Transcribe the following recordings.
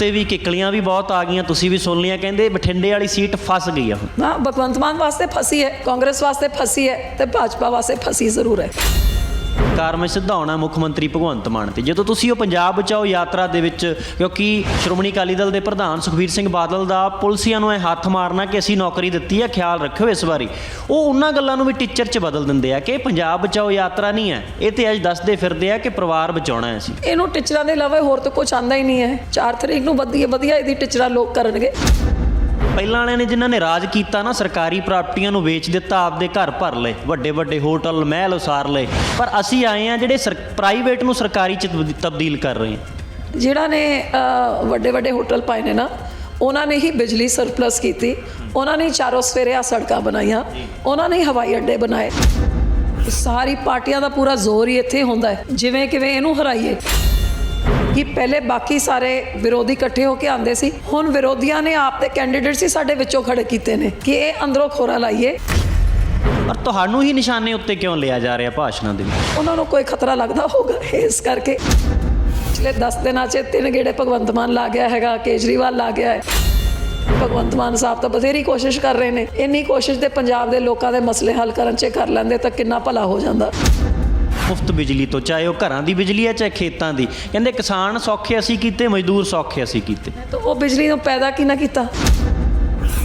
ਉੱਤੇ ਵੀ ਕਿੱਕਲੀਆਂ ਵੀ ਬਹੁਤ ਆ ਗਈਆਂ, ਤੁਸੀਂ ਵੀ ਸੁਣ ਲਈਆਂ, ਕਹਿੰਦੇ ਬਠਿੰਡੇ ਵਾਲੀ ਸੀਟ ਫਸ ਗਈ ਆ ਹੁਣ। ਹਾਂ ਭਗਵੰਤ ਮਾਨ ਵਾਸਤੇ ਫਸੀ ਹੈ, ਕਾਂਗਰਸ ਵਾਸਤੇ ਫਸੀ ਹੈ ਤੇ ਭਾਜਪਾ ਵਾਸਤੇ ਫਸੀ ਜ਼ਰੂਰ ਹੈ। ਕਾਰਮੇ ਸਿਧਾਉਣਾ ਮੁੱਖ ਮੰਤਰੀ ਭਗਵੰਤ ਮਾਨ ਤੇ। ਜਦੋਂ ਤੁਸੀਂ ਉਹ ਪੰਜਾਬ ਬਚਾਓ ਯਾਤਰਾ ਦੇ ਵਿੱਚ, ਕਿਉਂਕਿ ਸ਼੍ਰੋਮਣੀ ਅਕਾਲੀ ਦਲ ਦੇ ਪ੍ਰਧਾਨ ਸੁਖਬੀਰ ਸਿੰਘ ਬਾਦਲ ਦਾ ਪੁਲਸੀਆਂ ਨੂੰ ਇਹ ਹੱਥ ਮਾਰਨਾ ਕਿ ਅਸੀਂ ਨੌਕਰੀ ਦਿੱਤੀ ਹੈ ਖਿਆਲ ਰੱਖਿਓ ਇਸ ਵਾਰੀ। ਉਹ ਉਹਨਾਂ ਗੱਲਾਂ ਨੂੰ ਵੀ ਟੀਚਰ 'ਚ ਬਦਲ ਦਿੰਦੇ ਆ ਕਿ ਪੰਜਾਬ ਬਚਾਓ ਯਾਤਰਾ ਨਹੀਂ ਹੈ। ਇਹ ਤੇ ਅੱਜ ਦੱਸਦੇ ਫਿਰਦੇ ਆ ਕਿ ਪਰਿਵਾਰ ਬਚਾਉਣਾ ਹੈ ਅਸੀਂ। ਇਹਨੂੰ ਟੀਚਰਾਂ ਦੇ ਇਲਾਵਾ ਹੋਰ ਤਾਂ ਕੁਝ ਆਂਦਾ ਹੀ ਨਹੀਂ ਹੈ। 4 ਤਰੀਕ ਨੂੰ ਵਧੀਆ ਵਧੀਆ ਇਹਦੀ ਟੀਚਰਾਂ ਲੋਕ ਕਰਨਗੇ। ਪਹਿਲਾਂ ਵਾਲਿਆਂ ਨੇ ਜਿਨ੍ਹਾਂ ਨੇ ਰਾਜ ਕੀਤਾ ਨਾ ਸਰਕਾਰੀ ਪ੍ਰਾਪਰਟੀਆਂ ਨੂੰ ਵੇਚ ਦਿੱਤਾ ਆਪਦੇ ਘਰ ਭਰ ਲਏ ਵੱਡੇ ਵੱਡੇ ਹੋਟਲ ਮਹਿਲ ਉਸਾਰ ਲਏ। ਪਰ ਅਸੀਂ ਆਏ ਆ ਜਿਹੜੇ ਪ੍ਰਾਈਵੇਟ ਨੂੰ ਸਰਕਾਰੀ ਚ ਤਬਦੀ- ਤਬਦੀਲ ਕਰ ਰਹੇ ਹਾਂ। ਜਿਹੜਾ ਨੇ ਵੱਡੇ ਵੱਡੇ ਹੋਟਲ ਪਾਏ ਨੇ ਨਾ ਉਹਨਾਂ ਨੇ ਹੀ ਬਿਜਲੀ ਸਰਪਲਸ ਕੀਤੀ ਉਹਨਾਂ ਨੇ ਚਾਰੋਂ ਸਵੇਰੇ ਆ ਸੜਕਾਂ ਬਣਾਈਆਂ ਉਹਨਾਂ ਨੇ ਹਵਾਈ ਅੱਡੇ ਬਣਾਏ। ਸਾਰੀ ਪਾਰਟੀਆਂ ਦਾ ਪੂਰਾ ਜ਼ੋਰ ਹੀ ਇੱਥੇ ਹੁੰਦਾ ਹੈ। ਜਿਵੇਂ ਕਿਵੇਂ ਇਹਨੂੰ ਹਰਾਈਏ। ਕਿ ਪਹਿਲੇ ਬਾਕੀ ਸਾਰੇ ਵਿਰੋਧੀ ਇਕੱਠੇ ਹੋ ਕੇ ਆਂਦੇ ਸੀ। ਹੁਣ ਵਿਰੋਧੀਆਂ ਨੇ ਆਪ ਦੇ ਕੈਂਡੀਡੇਟ ਸੀ ਸਾਡੇ ਵਿੱਚੋਂ ਖੜੇ ਕੀਤੇ ਨੇ ਕਿ ਇਹ ਅੰਦਰੋਂ ਖੋਰਾ ਲਾਈਏ। ਪਰ ਤੁਹਾਨੂੰ ਹੀ ਨਿਸ਼ਾਨੇ ਉੱਤੇ ਕਿਉਂ ਲਿਆ ਜਾ ਰਿਹਾ ਭਾਸ਼ਣਾਂ ਦੇ ਵਿੱਚ? ਉਹਨਾਂ ਨੂੰ ਕੋਈ ਖਤਰਾ ਲੱਗਦਾ ਹੋਗਾ ਇਸ ਕਰਕੇ। ਪਿਛਲੇ 10 ਦਿਨਾਂ 'ਚ ਤਿੰਨ ਗੇੜੇ ਭਗਵੰਤ ਮਾਨ ਲਾ ਗਿਆ ਹੈਗਾ ਕੇਜਰੀਵਾਲ ਲਾ ਗਿਆ ਹੈ। ਭਗਵੰਤ ਮਾਨ ਸਾਹਿਬ ਤਾਂ ਬਥੇਰੀ ਕੋਸ਼ਿਸ਼ ਕਰ ਰਹੇ ਨੇ। ਇੰਨੀ ਕੋਸ਼ਿਸ਼ ਤੇ ਪੰਜਾਬ ਦੇ ਲੋਕਾਂ ਦੇ ਮਸਲੇ ਹੱਲ ਕਰਨ 'ਚ ਕਰ ਲੈਂਦੇ ਤਾਂ ਕਿੰਨਾ ਭਲਾ ਹੋ ਜਾਂਦਾ। ਮੁਫਤ ਬਿਜਲੀ ਤੋਂ, ਚਾਹੇ ਉਹ ਘਰਾਂ ਦੀ ਬਿਜਲੀ ਹੈ, ਚਾਹੇ ਖੇਤਾਂ ਦੀ। ਕਹਿੰਦੇ ਕਿਸਾਨ ਸੌਖੇ ਅਸੀਂ ਕੀਤੇ, ਮਜ਼ਦੂਰ ਸੌਖੇ ਅਸੀਂ ਕੀਤੇ। ਤਾਂ ਉਹ ਬਿਜਲੀ ਨੂੰ ਪੈਦਾ ਕਿਹਨਾਂ ਕੀਤਾ।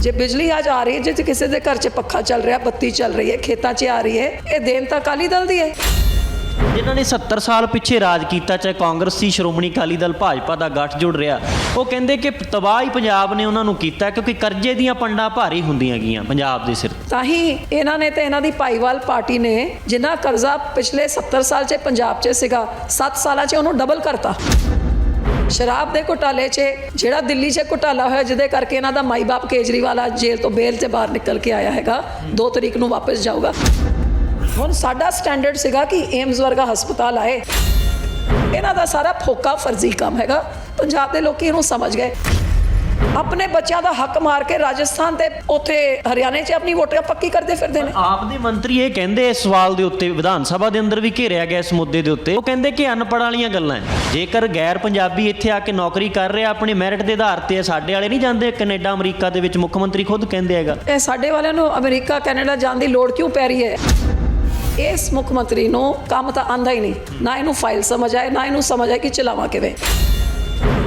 ਜੇ ਬਿਜਲੀ ਅੱਜ ਆ ਰਹੀ ਹੈ, ਜੇ ਕਿਸੇ ਦੇ ਘਰ 'ਚ ਪੱਖਾ ਚੱਲ ਰਿਹਾ, ਬੱਤੀ ਚੱਲ ਰਹੀ ਹੈ, ਖੇਤਾਂ 'ਚ ਆ ਰਹੀ ਹੈ, ਇਹ ਦੇਣ ਤਾਂ ਅਕਾਲੀ ਦਲ ਦੀ ਹੈ। ਜਿਨ੍ਹਾਂ ਨੇ 70 ਸਾਲ ਪਿੱਛੇ ਰਾਜ ਕੀਤਾ, ਚਾਹੇ ਕਾਂਗਰਸੀ ਸ਼੍ਰੋਮਣੀ ਅਕਾਲੀ ਦਲ, ਭਾਜਪਾ ਦਾ ਗੱਠ ਜੁੜ ਰਿਹਾ। ਉਹ ਕਹਿੰਦੇ ਕਿ ਤਬਾਹੀ ਪੰਜਾਬ ਨੇ ਉਹਨਾਂ ਨੂੰ ਕੀਤਾ, ਕਿਉਂਕਿ ਕਰਜ਼ੇ ਦੀਆਂ ਪੰਡਾਂ ਭਾਰੀ ਹੁੰਦੀਆਂ ਗਈਆਂ ਪੰਜਾਬ ਦੇ ਸਿਰ ਤਾਂ। ਹੀ ਇਹਨਾਂ ਨੇ ਤੇ ਇਹਨਾਂ ਦੀ ਭਾਈਵਾਲ ਪਾਰਟੀ ਨੇ, ਜਿੰਨਾ ਕਰਜ਼ਾ ਪਿਛਲੇ 70 ਸਾਲ 'ਚ ਪੰਜਾਬ 'ਚ ਸੀਗਾ 7 ਸਾਲਾਂ 'ਚ ਉਹਨੂੰ ਡਬਲ ਕਰਤਾ। ਸ਼ਰਾਬ ਦੇ ਘੁਟਾਲੇ 'ਚ, ਜਿਹੜਾ ਦਿੱਲੀ 'ਚ ਘੁਟਾਲਾ ਹੋਇਆ, ਜਿਹਦੇ ਕਰਕੇ ਇਹਨਾਂ ਦਾ ਮਾਈ-ਬਾਪ ਕੇਜਰੀਵਾਲ ਆ ਜੇਲ੍ਹ ਤੋਂ ਬੇਲ 'ਤੇ ਬਾਹਰ ਨਿਕਲ ਕੇ ਆਇਆ ਹੈਗਾ 2 ਤਰੀਕ ਨੂੰ ਵਾਪਸ ਜਾਊਗਾ। ਹੁਣ ਸਾਡਾ ਸਟੈਂਡਰਡ ਸੀਗਾ ਕਿ ਏਮਸ ਵਰਗਾ ਹਸਪਤਾਲ ਆਏ। ਇਹਨਾਂ ਦਾ ਸਾਰਾ ਫੋਕਾ ਫਰਜ਼ੀ ਕੰਮ ਹੈਗਾ। ਪੰਜਾਬ ਦੇ ਲੋਕੀ ਇਹਨੂੰ ਸਮਝ ਗਏ। ਆਪਣੇ ਬੱਚਿਆਂ ਦਾ ਹੱਕ ਮਾਰ ਕੇ ਰਾਜਸਥਾਨ ਤੇ ਉੱਥੇ ਹਰਿਆਣੇ 'ਚ ਆਪਣੀ ਵੋਟਾਂ ਪੱਕੀ ਕਰਦੇ ਫਿਰਦੇ ਨੇ। ਆਪ ਦੇ ਮੰਤਰੀ ਇਹ ਕਹਿੰਦੇ ਇਸ ਸਵਾਲ ਦੇ ਉੱਤੇ ਵਿਧਾਨ ਸਭਾ ਦੇ ਅੰਦਰ ਵੀ ਘੇਰਿਆ ਗਿਆ ਇਸ ਮੁੱਦੇ ਦੇ ਉੱਤੇ। ਉਹ ਕਹਿੰਦੇ ਕਿ ਅਨਪੜ੍ਹ ਵਾਲੀਆਂ ਗੱਲਾਂ ਹੈ। ਜੇਕਰ ਗੈਰ ਪੰਜਾਬੀ ਇੱਥੇ ਆ ਕੇ ਨੌਕਰੀ ਕਰ ਰਿਹਾ ਆਪਣੇ ਮੈਰਿਟ ਦੇ ਆਧਾਰ ਤੇ ਸਾਡੇ ਵਾਲੇ ਨਹੀਂ ਜਾਂਦੇ ਕੈਨੇਡਾ ਅਮਰੀਕਾ ਦੇ ਵਿੱਚ ਮੁੱਖ ਮੰਤਰੀ ਖੁਦ ਕਹਿੰਦੇ ਹੈਗਾ। ਇਹ ਸਾਡੇ ਵਾਲਿਆਂ ਨੂੰ ਅਮਰੀਕਾ ਕੈਨੇਡਾ ਜਾਣ ਦੀ ਲੋੜ ਕਿਉਂ ਪੈ ਰਹੀ ਹੈ? ਇਸ ਮੁੱਖ ਮੰਤਰੀ ਨੂੰ ਕੰਮ ਤਾਂ ਆਂਦਾ ਹੀ ਨਹੀਂ। ਨਾ ਇਹਨੂੰ ਫਾਈਲ ਸਮਝ ਆਏ ਨਾ ਇਹਨੂੰ ਸਮਝ ਆਏ ਕਿ ਚਲਾਵਾਂ ਕਿਵੇਂ।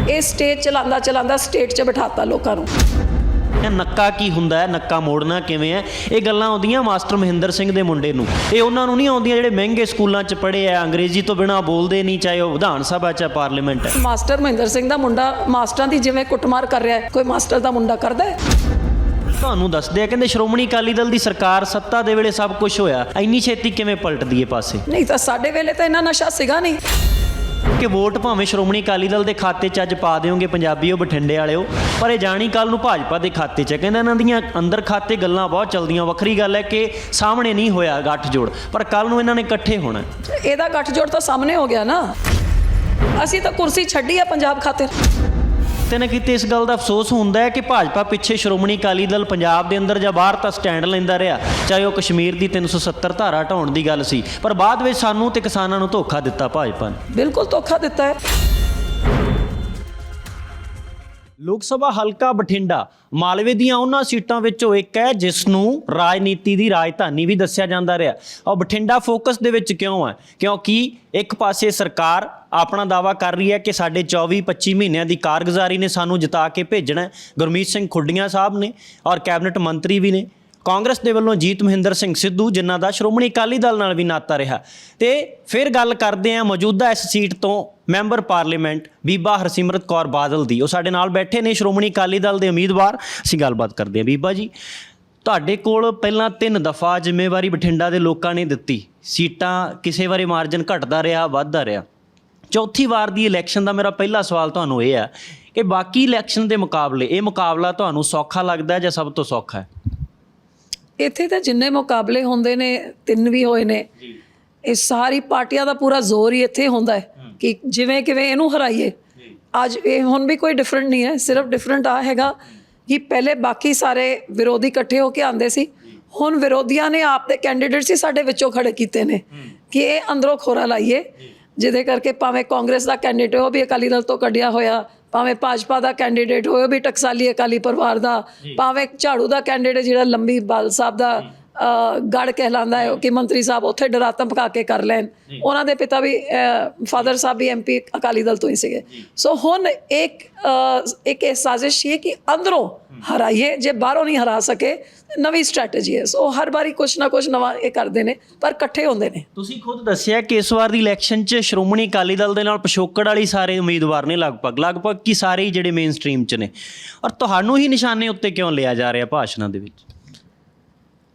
ਇਹ ਸਟੇਜ ਚਲਾਉਂਦਾ ਚਲਾਉਂਦਾ ਸਟੇਟ 'ਚ ਬਿਠਾਤਾ ਲੋਕਾਂ ਨੂੰ। ਇਹ ਨੱਕਾ ਕੀ ਹੁੰਦਾ ਹੈ? ਨੱਕਾ ਮੋੜਨਾ ਕਿਵੇਂ ਹੈ? ਇਹ ਗੱਲਾਂ ਆਉਂਦੀਆਂ ਮਾਸਟਰ ਮਹਿੰਦਰ ਸਿੰਘ ਦੇ ਮੁੰਡੇ ਨੂੰ। ਇਹ ਉਹਨਾਂ ਨੂੰ ਨਹੀਂ ਆਉਂਦੀਆਂ ਜਿਹੜੇ ਮਹਿੰਗੇ ਸਕੂਲਾਂ 'ਚ ਪੜ੍ਹੇ ਆ ਅੰਗਰੇਜ਼ੀ ਤੋਂ ਬਿਨਾ ਬੋਲਦੇ ਨਹੀਂ ਚਾਹੇ ਉਹ ਵਿਧਾਨ ਸਭਾ 'ਚ ਹੈ, ਪਾਰਲੀਮੈਂਟ ਹੈ ਮਾਸਟਰ ਮਹਿੰਦਰ ਸਿੰਘ ਦਾ ਮੁੰਡਾ ਮਾਸਟਰਾਂ ਦੀ ਜਿਵੇਂ ਕੁੱਟਮਾਰ ਕਰ ਰਿਹਾ ਹੈ ਕੋਈ ਮਾਸਟਰ ਦਾ ਮੁੰਡਾ ਕਰਦਾ ਹੈ? ਤੁਹਾਨੂੰ ਦੱਸਦੇ ਆ ਕਹਿੰਦੇ ਸ਼੍ਰੋਮਣੀ ਅਕਾਲੀ ਦਲ ਦੀ ਸਰਕਾਰ ਸੱਤਾ ਦੇ ਵੇਲੇ ਸਭ ਕੁਝ ਹੋਇਆ। ਇੰਨੀ ਛੇਤੀ ਕਿਵੇਂ ਪਲਟਦੀ ਏ ਪਾਸੇ? ਨਹੀਂ ਤਾਂ ਸਾਡੇ ਵੇਲੇ ਤਾਂ ਇੰਨਾ ਨਸ਼ਾ ਸੀਗਾ ਨਹੀਂ। ਕਿ ਵੋਟ ਭਾਵੇਂ ਸ਼੍ਰੋਮਣੀ ਅਕਾਲੀ ਦਲ ਦੇ ਖਾਤੇ 'ਚ ਅੱਜ ਪਾ ਦਿਓਗੇ ਪੰਜਾਬੀਓ ਬਠਿੰਡੇ ਵਾਲਿਓ ਪਰ ਇਹ ਜਾਣੀ ਕੱਲ ਨੂੰ ਭਾਜਪਾ ਦੇ ਖਾਤੇ 'ਚ। ਕਹਿੰਦੇ ਇਹਨਾਂ ਦੀਆਂ ਅੰਦਰ ਖਾਤੇ ਗੱਲਾਂ ਬਹੁਤ ਚੱਲਦੀਆਂ ਵੱਖਰੀ ਗੱਲ ਹੈ ਕਿ ਸਾਹਮਣੇ ਨਹੀਂ ਹੋਇਆ ਗੱਠ ਜੋੜ ਪਰ ਕੱਲ ਨੂੰ ਇਹਨਾਂ ਨੇ ਇਕੱਠੇ ਹੋਣਾ। ਇਹਦਾ ਗੱਠਜੋੜ ਤਾਂ ਸਾਹਮਣੇ ਹੋ ਗਿਆ ਨਾ। ਅਸੀਂ ਤਾਂ ਕੁਰਸੀ ਛੱਡੀ ਆ ਪੰਜਾਬ ਖਾਤਰ ਕਿਤੇ ਨਾ ਕਿਤੇ ਇਸ ਗੱਲ ਦਾ ਅਫਸੋਸ ਹੁੰਦਾ ਹੈ ਕਿ ਭਾਜਪਾ ਪਿੱਛੇ ਸ਼੍ਰੋਮਣੀ ਅਕਾਲੀ ਦਲ ਪੰਜਾਬ ਦੇ ਅੰਦਰ ਜਾਂ ਬਾਹਰ ਤਾਂ ਸਟੈਂਡ ਲੈਂਦਾ ਰਿਹਾ, ਚਾਹੇ ਉਹ ਕਸ਼ਮੀਰ ਦੀ 370 ਧਾਰਾ ਢਾਉਣ ਦੀ ਗੱਲ ਸੀ, ਪਰ ਬਾਅਦ ਵਿੱਚ ਸਾਨੂੰ ਤੇ ਕਿਸਾਨਾਂ ਨੂੰ ਧੋਖਾ ਦਿੱਤਾ ਭਾਜਪਾ ਨੇ। ਬਿਲਕੁਲ ਧੋਖਾ ਦਿੱਤਾ ਹੈ। ਲੋਕ ਸਭਾ ਹਲਕਾ ਬਠਿੰਡਾ, ਮਾਲਵੇ ਦੀਆਂ ਉਹਨਾਂ ਸੀਟਾਂ ਵਿੱਚੋਂ ਇੱਕ ਹੈ, ਜਿਸ ਨੂੰ ਰਾਜਨੀਤੀ ਦੀ ਰਾਜਧਾਨੀ ਵੀ ਦੱਸਿਆ ਜਾਂਦਾ ਰਿਹਾ। ਔਰ ਬਠਿੰਡਾ ਫੋਕਸ ਦੇ ਵਿੱਚ ਕਿਉਂ ਹੈ? ਕਿਉਂਕਿ ਇੱਕ ਪਾਸੇ ਸਰਕਾਰ ਆਪਣਾ ਦਾਵਾ ਕਰ ਰਹੀ ਹੈ ਕਿ ਸਾਡੇ 24 25 ਮਹੀਨਿਆਂ ਦੀ ਕਾਰਗੁਜ਼ਾਰੀ ਨੇ ਸਾਨੂੰ ਜਿਤਾ ਕੇ ਭੇਜਣਾ ਗੁਰਮੀਤ ਸਿੰਘ ਖੁੱਡੀਆਂ ਸਾਹਿਬ ਨੇ ਔਰ ਕੈਬਨਿਟ ਮੰਤਰੀ ਵੀ ਨੇ। ਕਾਂਗਰਸ ਦੇ ਵੱਲੋਂ ਜੀਤ ਮਹਿੰਦਰ ਸਿੰਘ ਸਿੱਧੂ, ਜਿਨ੍ਹਾਂ ਦਾ ਸ਼੍ਰੋਮਣੀ ਅਕਾਲੀ ਦਲ ਨਾਲ ਵੀ ਨਾਤਾ ਰਿਹਾ। ਤੇ ਫਿਰ ਗੱਲ ਕਰਦੇ ਹਾਂ ਮੌਜੂਦਾ ਇਸ ਸੀਟ ਤੋਂ ਮੈਂਬਰ ਪਾਰਲੀਮੈਂਟ ਬੀਬਾ ਹਰਸਿਮਰਤ ਕੌਰ ਬਾਦਲ ਦੀ। ਉਹ ਸਾਡੇ ਨਾਲ ਬੈਠੇ ਨੇ ਸ਼੍ਰੋਮਣੀ ਅਕਾਲੀ ਦਲ ਦੇ ਉਮੀਦਵਾਰ। ਅਸੀਂ ਗੱਲਬਾਤ ਕਰਦੇ ਹਾਂ ਬੀਬਾ ਜੀ। ਤੁਹਾਡੇ ਕੋਲ ਪਹਿਲਾਂ ਤਿੰਨ ਦਫਾ ਜ਼ਿੰਮੇਵਾਰੀ ਬਠਿੰਡਾ ਦੇ ਲੋਕਾਂ ਨੇ ਦਿੱਤੀ। ਸੀਟਾਂ ਕਿਸੇ ਵਾਰੀ ਮਾਰਜਨ ਘਟਦਾ ਰਿਹਾ, ਵੱਧਦਾ ਰਿਹਾ। ਚੌਥੀ ਵਾਰ ਦੀ ਇਲੈਕਸ਼ਨ ਦਾ ਮੇਰਾ ਪਹਿਲਾ ਸਵਾਲ ਤੁਹਾਨੂੰ ਇਹ ਆ ਕਿ ਬਾਕੀ ਇਲੈਕਸ਼ਨ ਦੇ ਮੁਕਾਬਲੇ, ਇਹ ਮੁਕਾਬਲਾ ਤੁਹਾਨੂੰ ਸੌਖਾ ਲੱਗਦਾ ਜਾਂ ਸਭ ਤੋਂ ਸੌਖਾ ਹੈ? ਇੱਥੇ ਤਾਂ ਜਿੰਨੇ ਮੁਕਾਬਲੇ ਹੁੰਦੇ ਨੇ ਤਿੰਨ ਵੀ ਹੋਏ ਨੇ ਇਹ ਸਾਰੀ ਪਾਰਟੀਆਂ ਦਾ ਪੂਰਾ ਜ਼ੋਰ ਹੀ ਇੱਥੇ ਹੁੰਦਾ ਹੈ ਕਿ ਜਿਵੇਂ ਕਿਵੇਂ ਇਹਨੂੰ ਹਰਾਈਏ। ਅੱਜ ਇਹ ਹੁਣ ਵੀ ਕੋਈ ਡਿਫਰੈਂਟ ਨਹੀਂ ਹੈ ਸਿਰਫ ਡਿਫਰੈਂਟ ਆ ਹੈਗਾ ਕਿ ਪਹਿਲੇ ਬਾਕੀ ਸਾਰੇ ਵਿਰੋਧੀ ਇਕੱਠੇ ਹੋ ਕੇ ਆਂਦੇ ਸੀ। ਹੁਣ ਵਿਰੋਧੀਆਂ ਨੇ ਆਪ ਦੇ ਕੈਂਡੀਡੇਟ ਸੀ ਸਾਡੇ ਵਿੱਚੋਂ ਖੜੇ ਕੀਤੇ ਨੇ ਕਿ ਇਹ ਅੰਦਰੋਂ ਖੋਰਾ ਲਾਈਏ ਜਿਹਦੇ ਕਰਕੇ ਭਾਵੇਂ ਕਾਂਗਰਸ ਦਾ ਕੈਂਡੀਡੇਟ ਉਹ ਵੀ ਅਕਾਲੀ ਦਲ ਤੋਂ ਕੱਢਿਆ ਹੋਇਆ ਭਾਵੇਂ ਭਾਜਪਾ ਦਾ ਕੈਂਡੀਡੇਟ ਹੋਵੇ ਵੀ ਟਕਸਾਲੀ ਅਕਾਲੀ ਪਰਿਵਾਰ ਦਾ ਭਾਵੇਂ ਭਾਵੇਂ ਦਾ ਕੈਂਡੀਡੇਟ ਜਿਹੜਾ ਲੰਬੀ ਬਾਲ ਸਾਹਿਬ ਦਾ ਗੜ ਕਹਿਲਾਂਦਾ ਹੈ ਕਿ ਮੰਤਰੀ ਸਾਹਿਬ ਉੱਥੇ ਡਰਾ ਧਮਕਾ ਕੇ ਕਰ ਲੈਣ। ਉਹਨਾਂ ਦੇ ਪਿਤਾ ਵੀ ਫਾਦਰ ਸਾਹਿਬ ਵੀ ਐਮਪੀ ਅਕਾਲੀ ਦਲ ਤੋਂ ਹੀ ਸੀਗੇ। ਸੋ ਹੁਣ ਇੱਕ ਇੱਕ ਇਹ ਸਾਜ਼ਿਸ਼ ਹੈ ਕਿ ਅੰਦਰੋਂ ਹਰਾਈਏ ਜੇ ਬਾਹਰੋਂ ਨਹੀਂ ਹਰਾ ਸਕੇ ਨਵੀਂ ਸਟ੍ਰੈਟਜੀ ਹੈ। ਸੋ ਹਰ ਵਾਰੀ ਕੁਛ ਨਾ ਕੁਛ ਨਵਾਂ ਇਹ ਕਰਦੇ ਨੇ ਪਰ ਇਕੱਠੇ ਹੁੰਦੇ ਨੇ। ਤੁਸੀਂ ਖੁਦ ਦੱਸਿਆ ਕਿ ਇਸ ਵਾਰ ਦੀ ਇਲੈਕਸ਼ਨ 'ਚ ਸ਼੍ਰੋਮਣੀ ਅਕਾਲੀ ਦਲ ਦੇ ਨਾਲ ਪਿਛੋਕੜ ਵਾਲੀ ਸਾਰੇ ਉਮੀਦਵਾਰ ਨੇ ਲਗਭਗ ਲਗਭਗ ਕੀ ਸਾਰੇ ਹੀ ਜਿਹੜੇ ਮੇਨ ਸਟ੍ਰੀਮ 'ਚ ਨੇ। ਔਰ ਤੁਹਾਨੂੰ ਹੀ ਨਿਸ਼ਾਨੇ ਉੱਤੇ ਕਿਉਂ ਲਿਆ ਜਾ ਰਿਹਾ ਭਾਸ਼ਣਾਂ ਦੇ ਵਿੱਚ?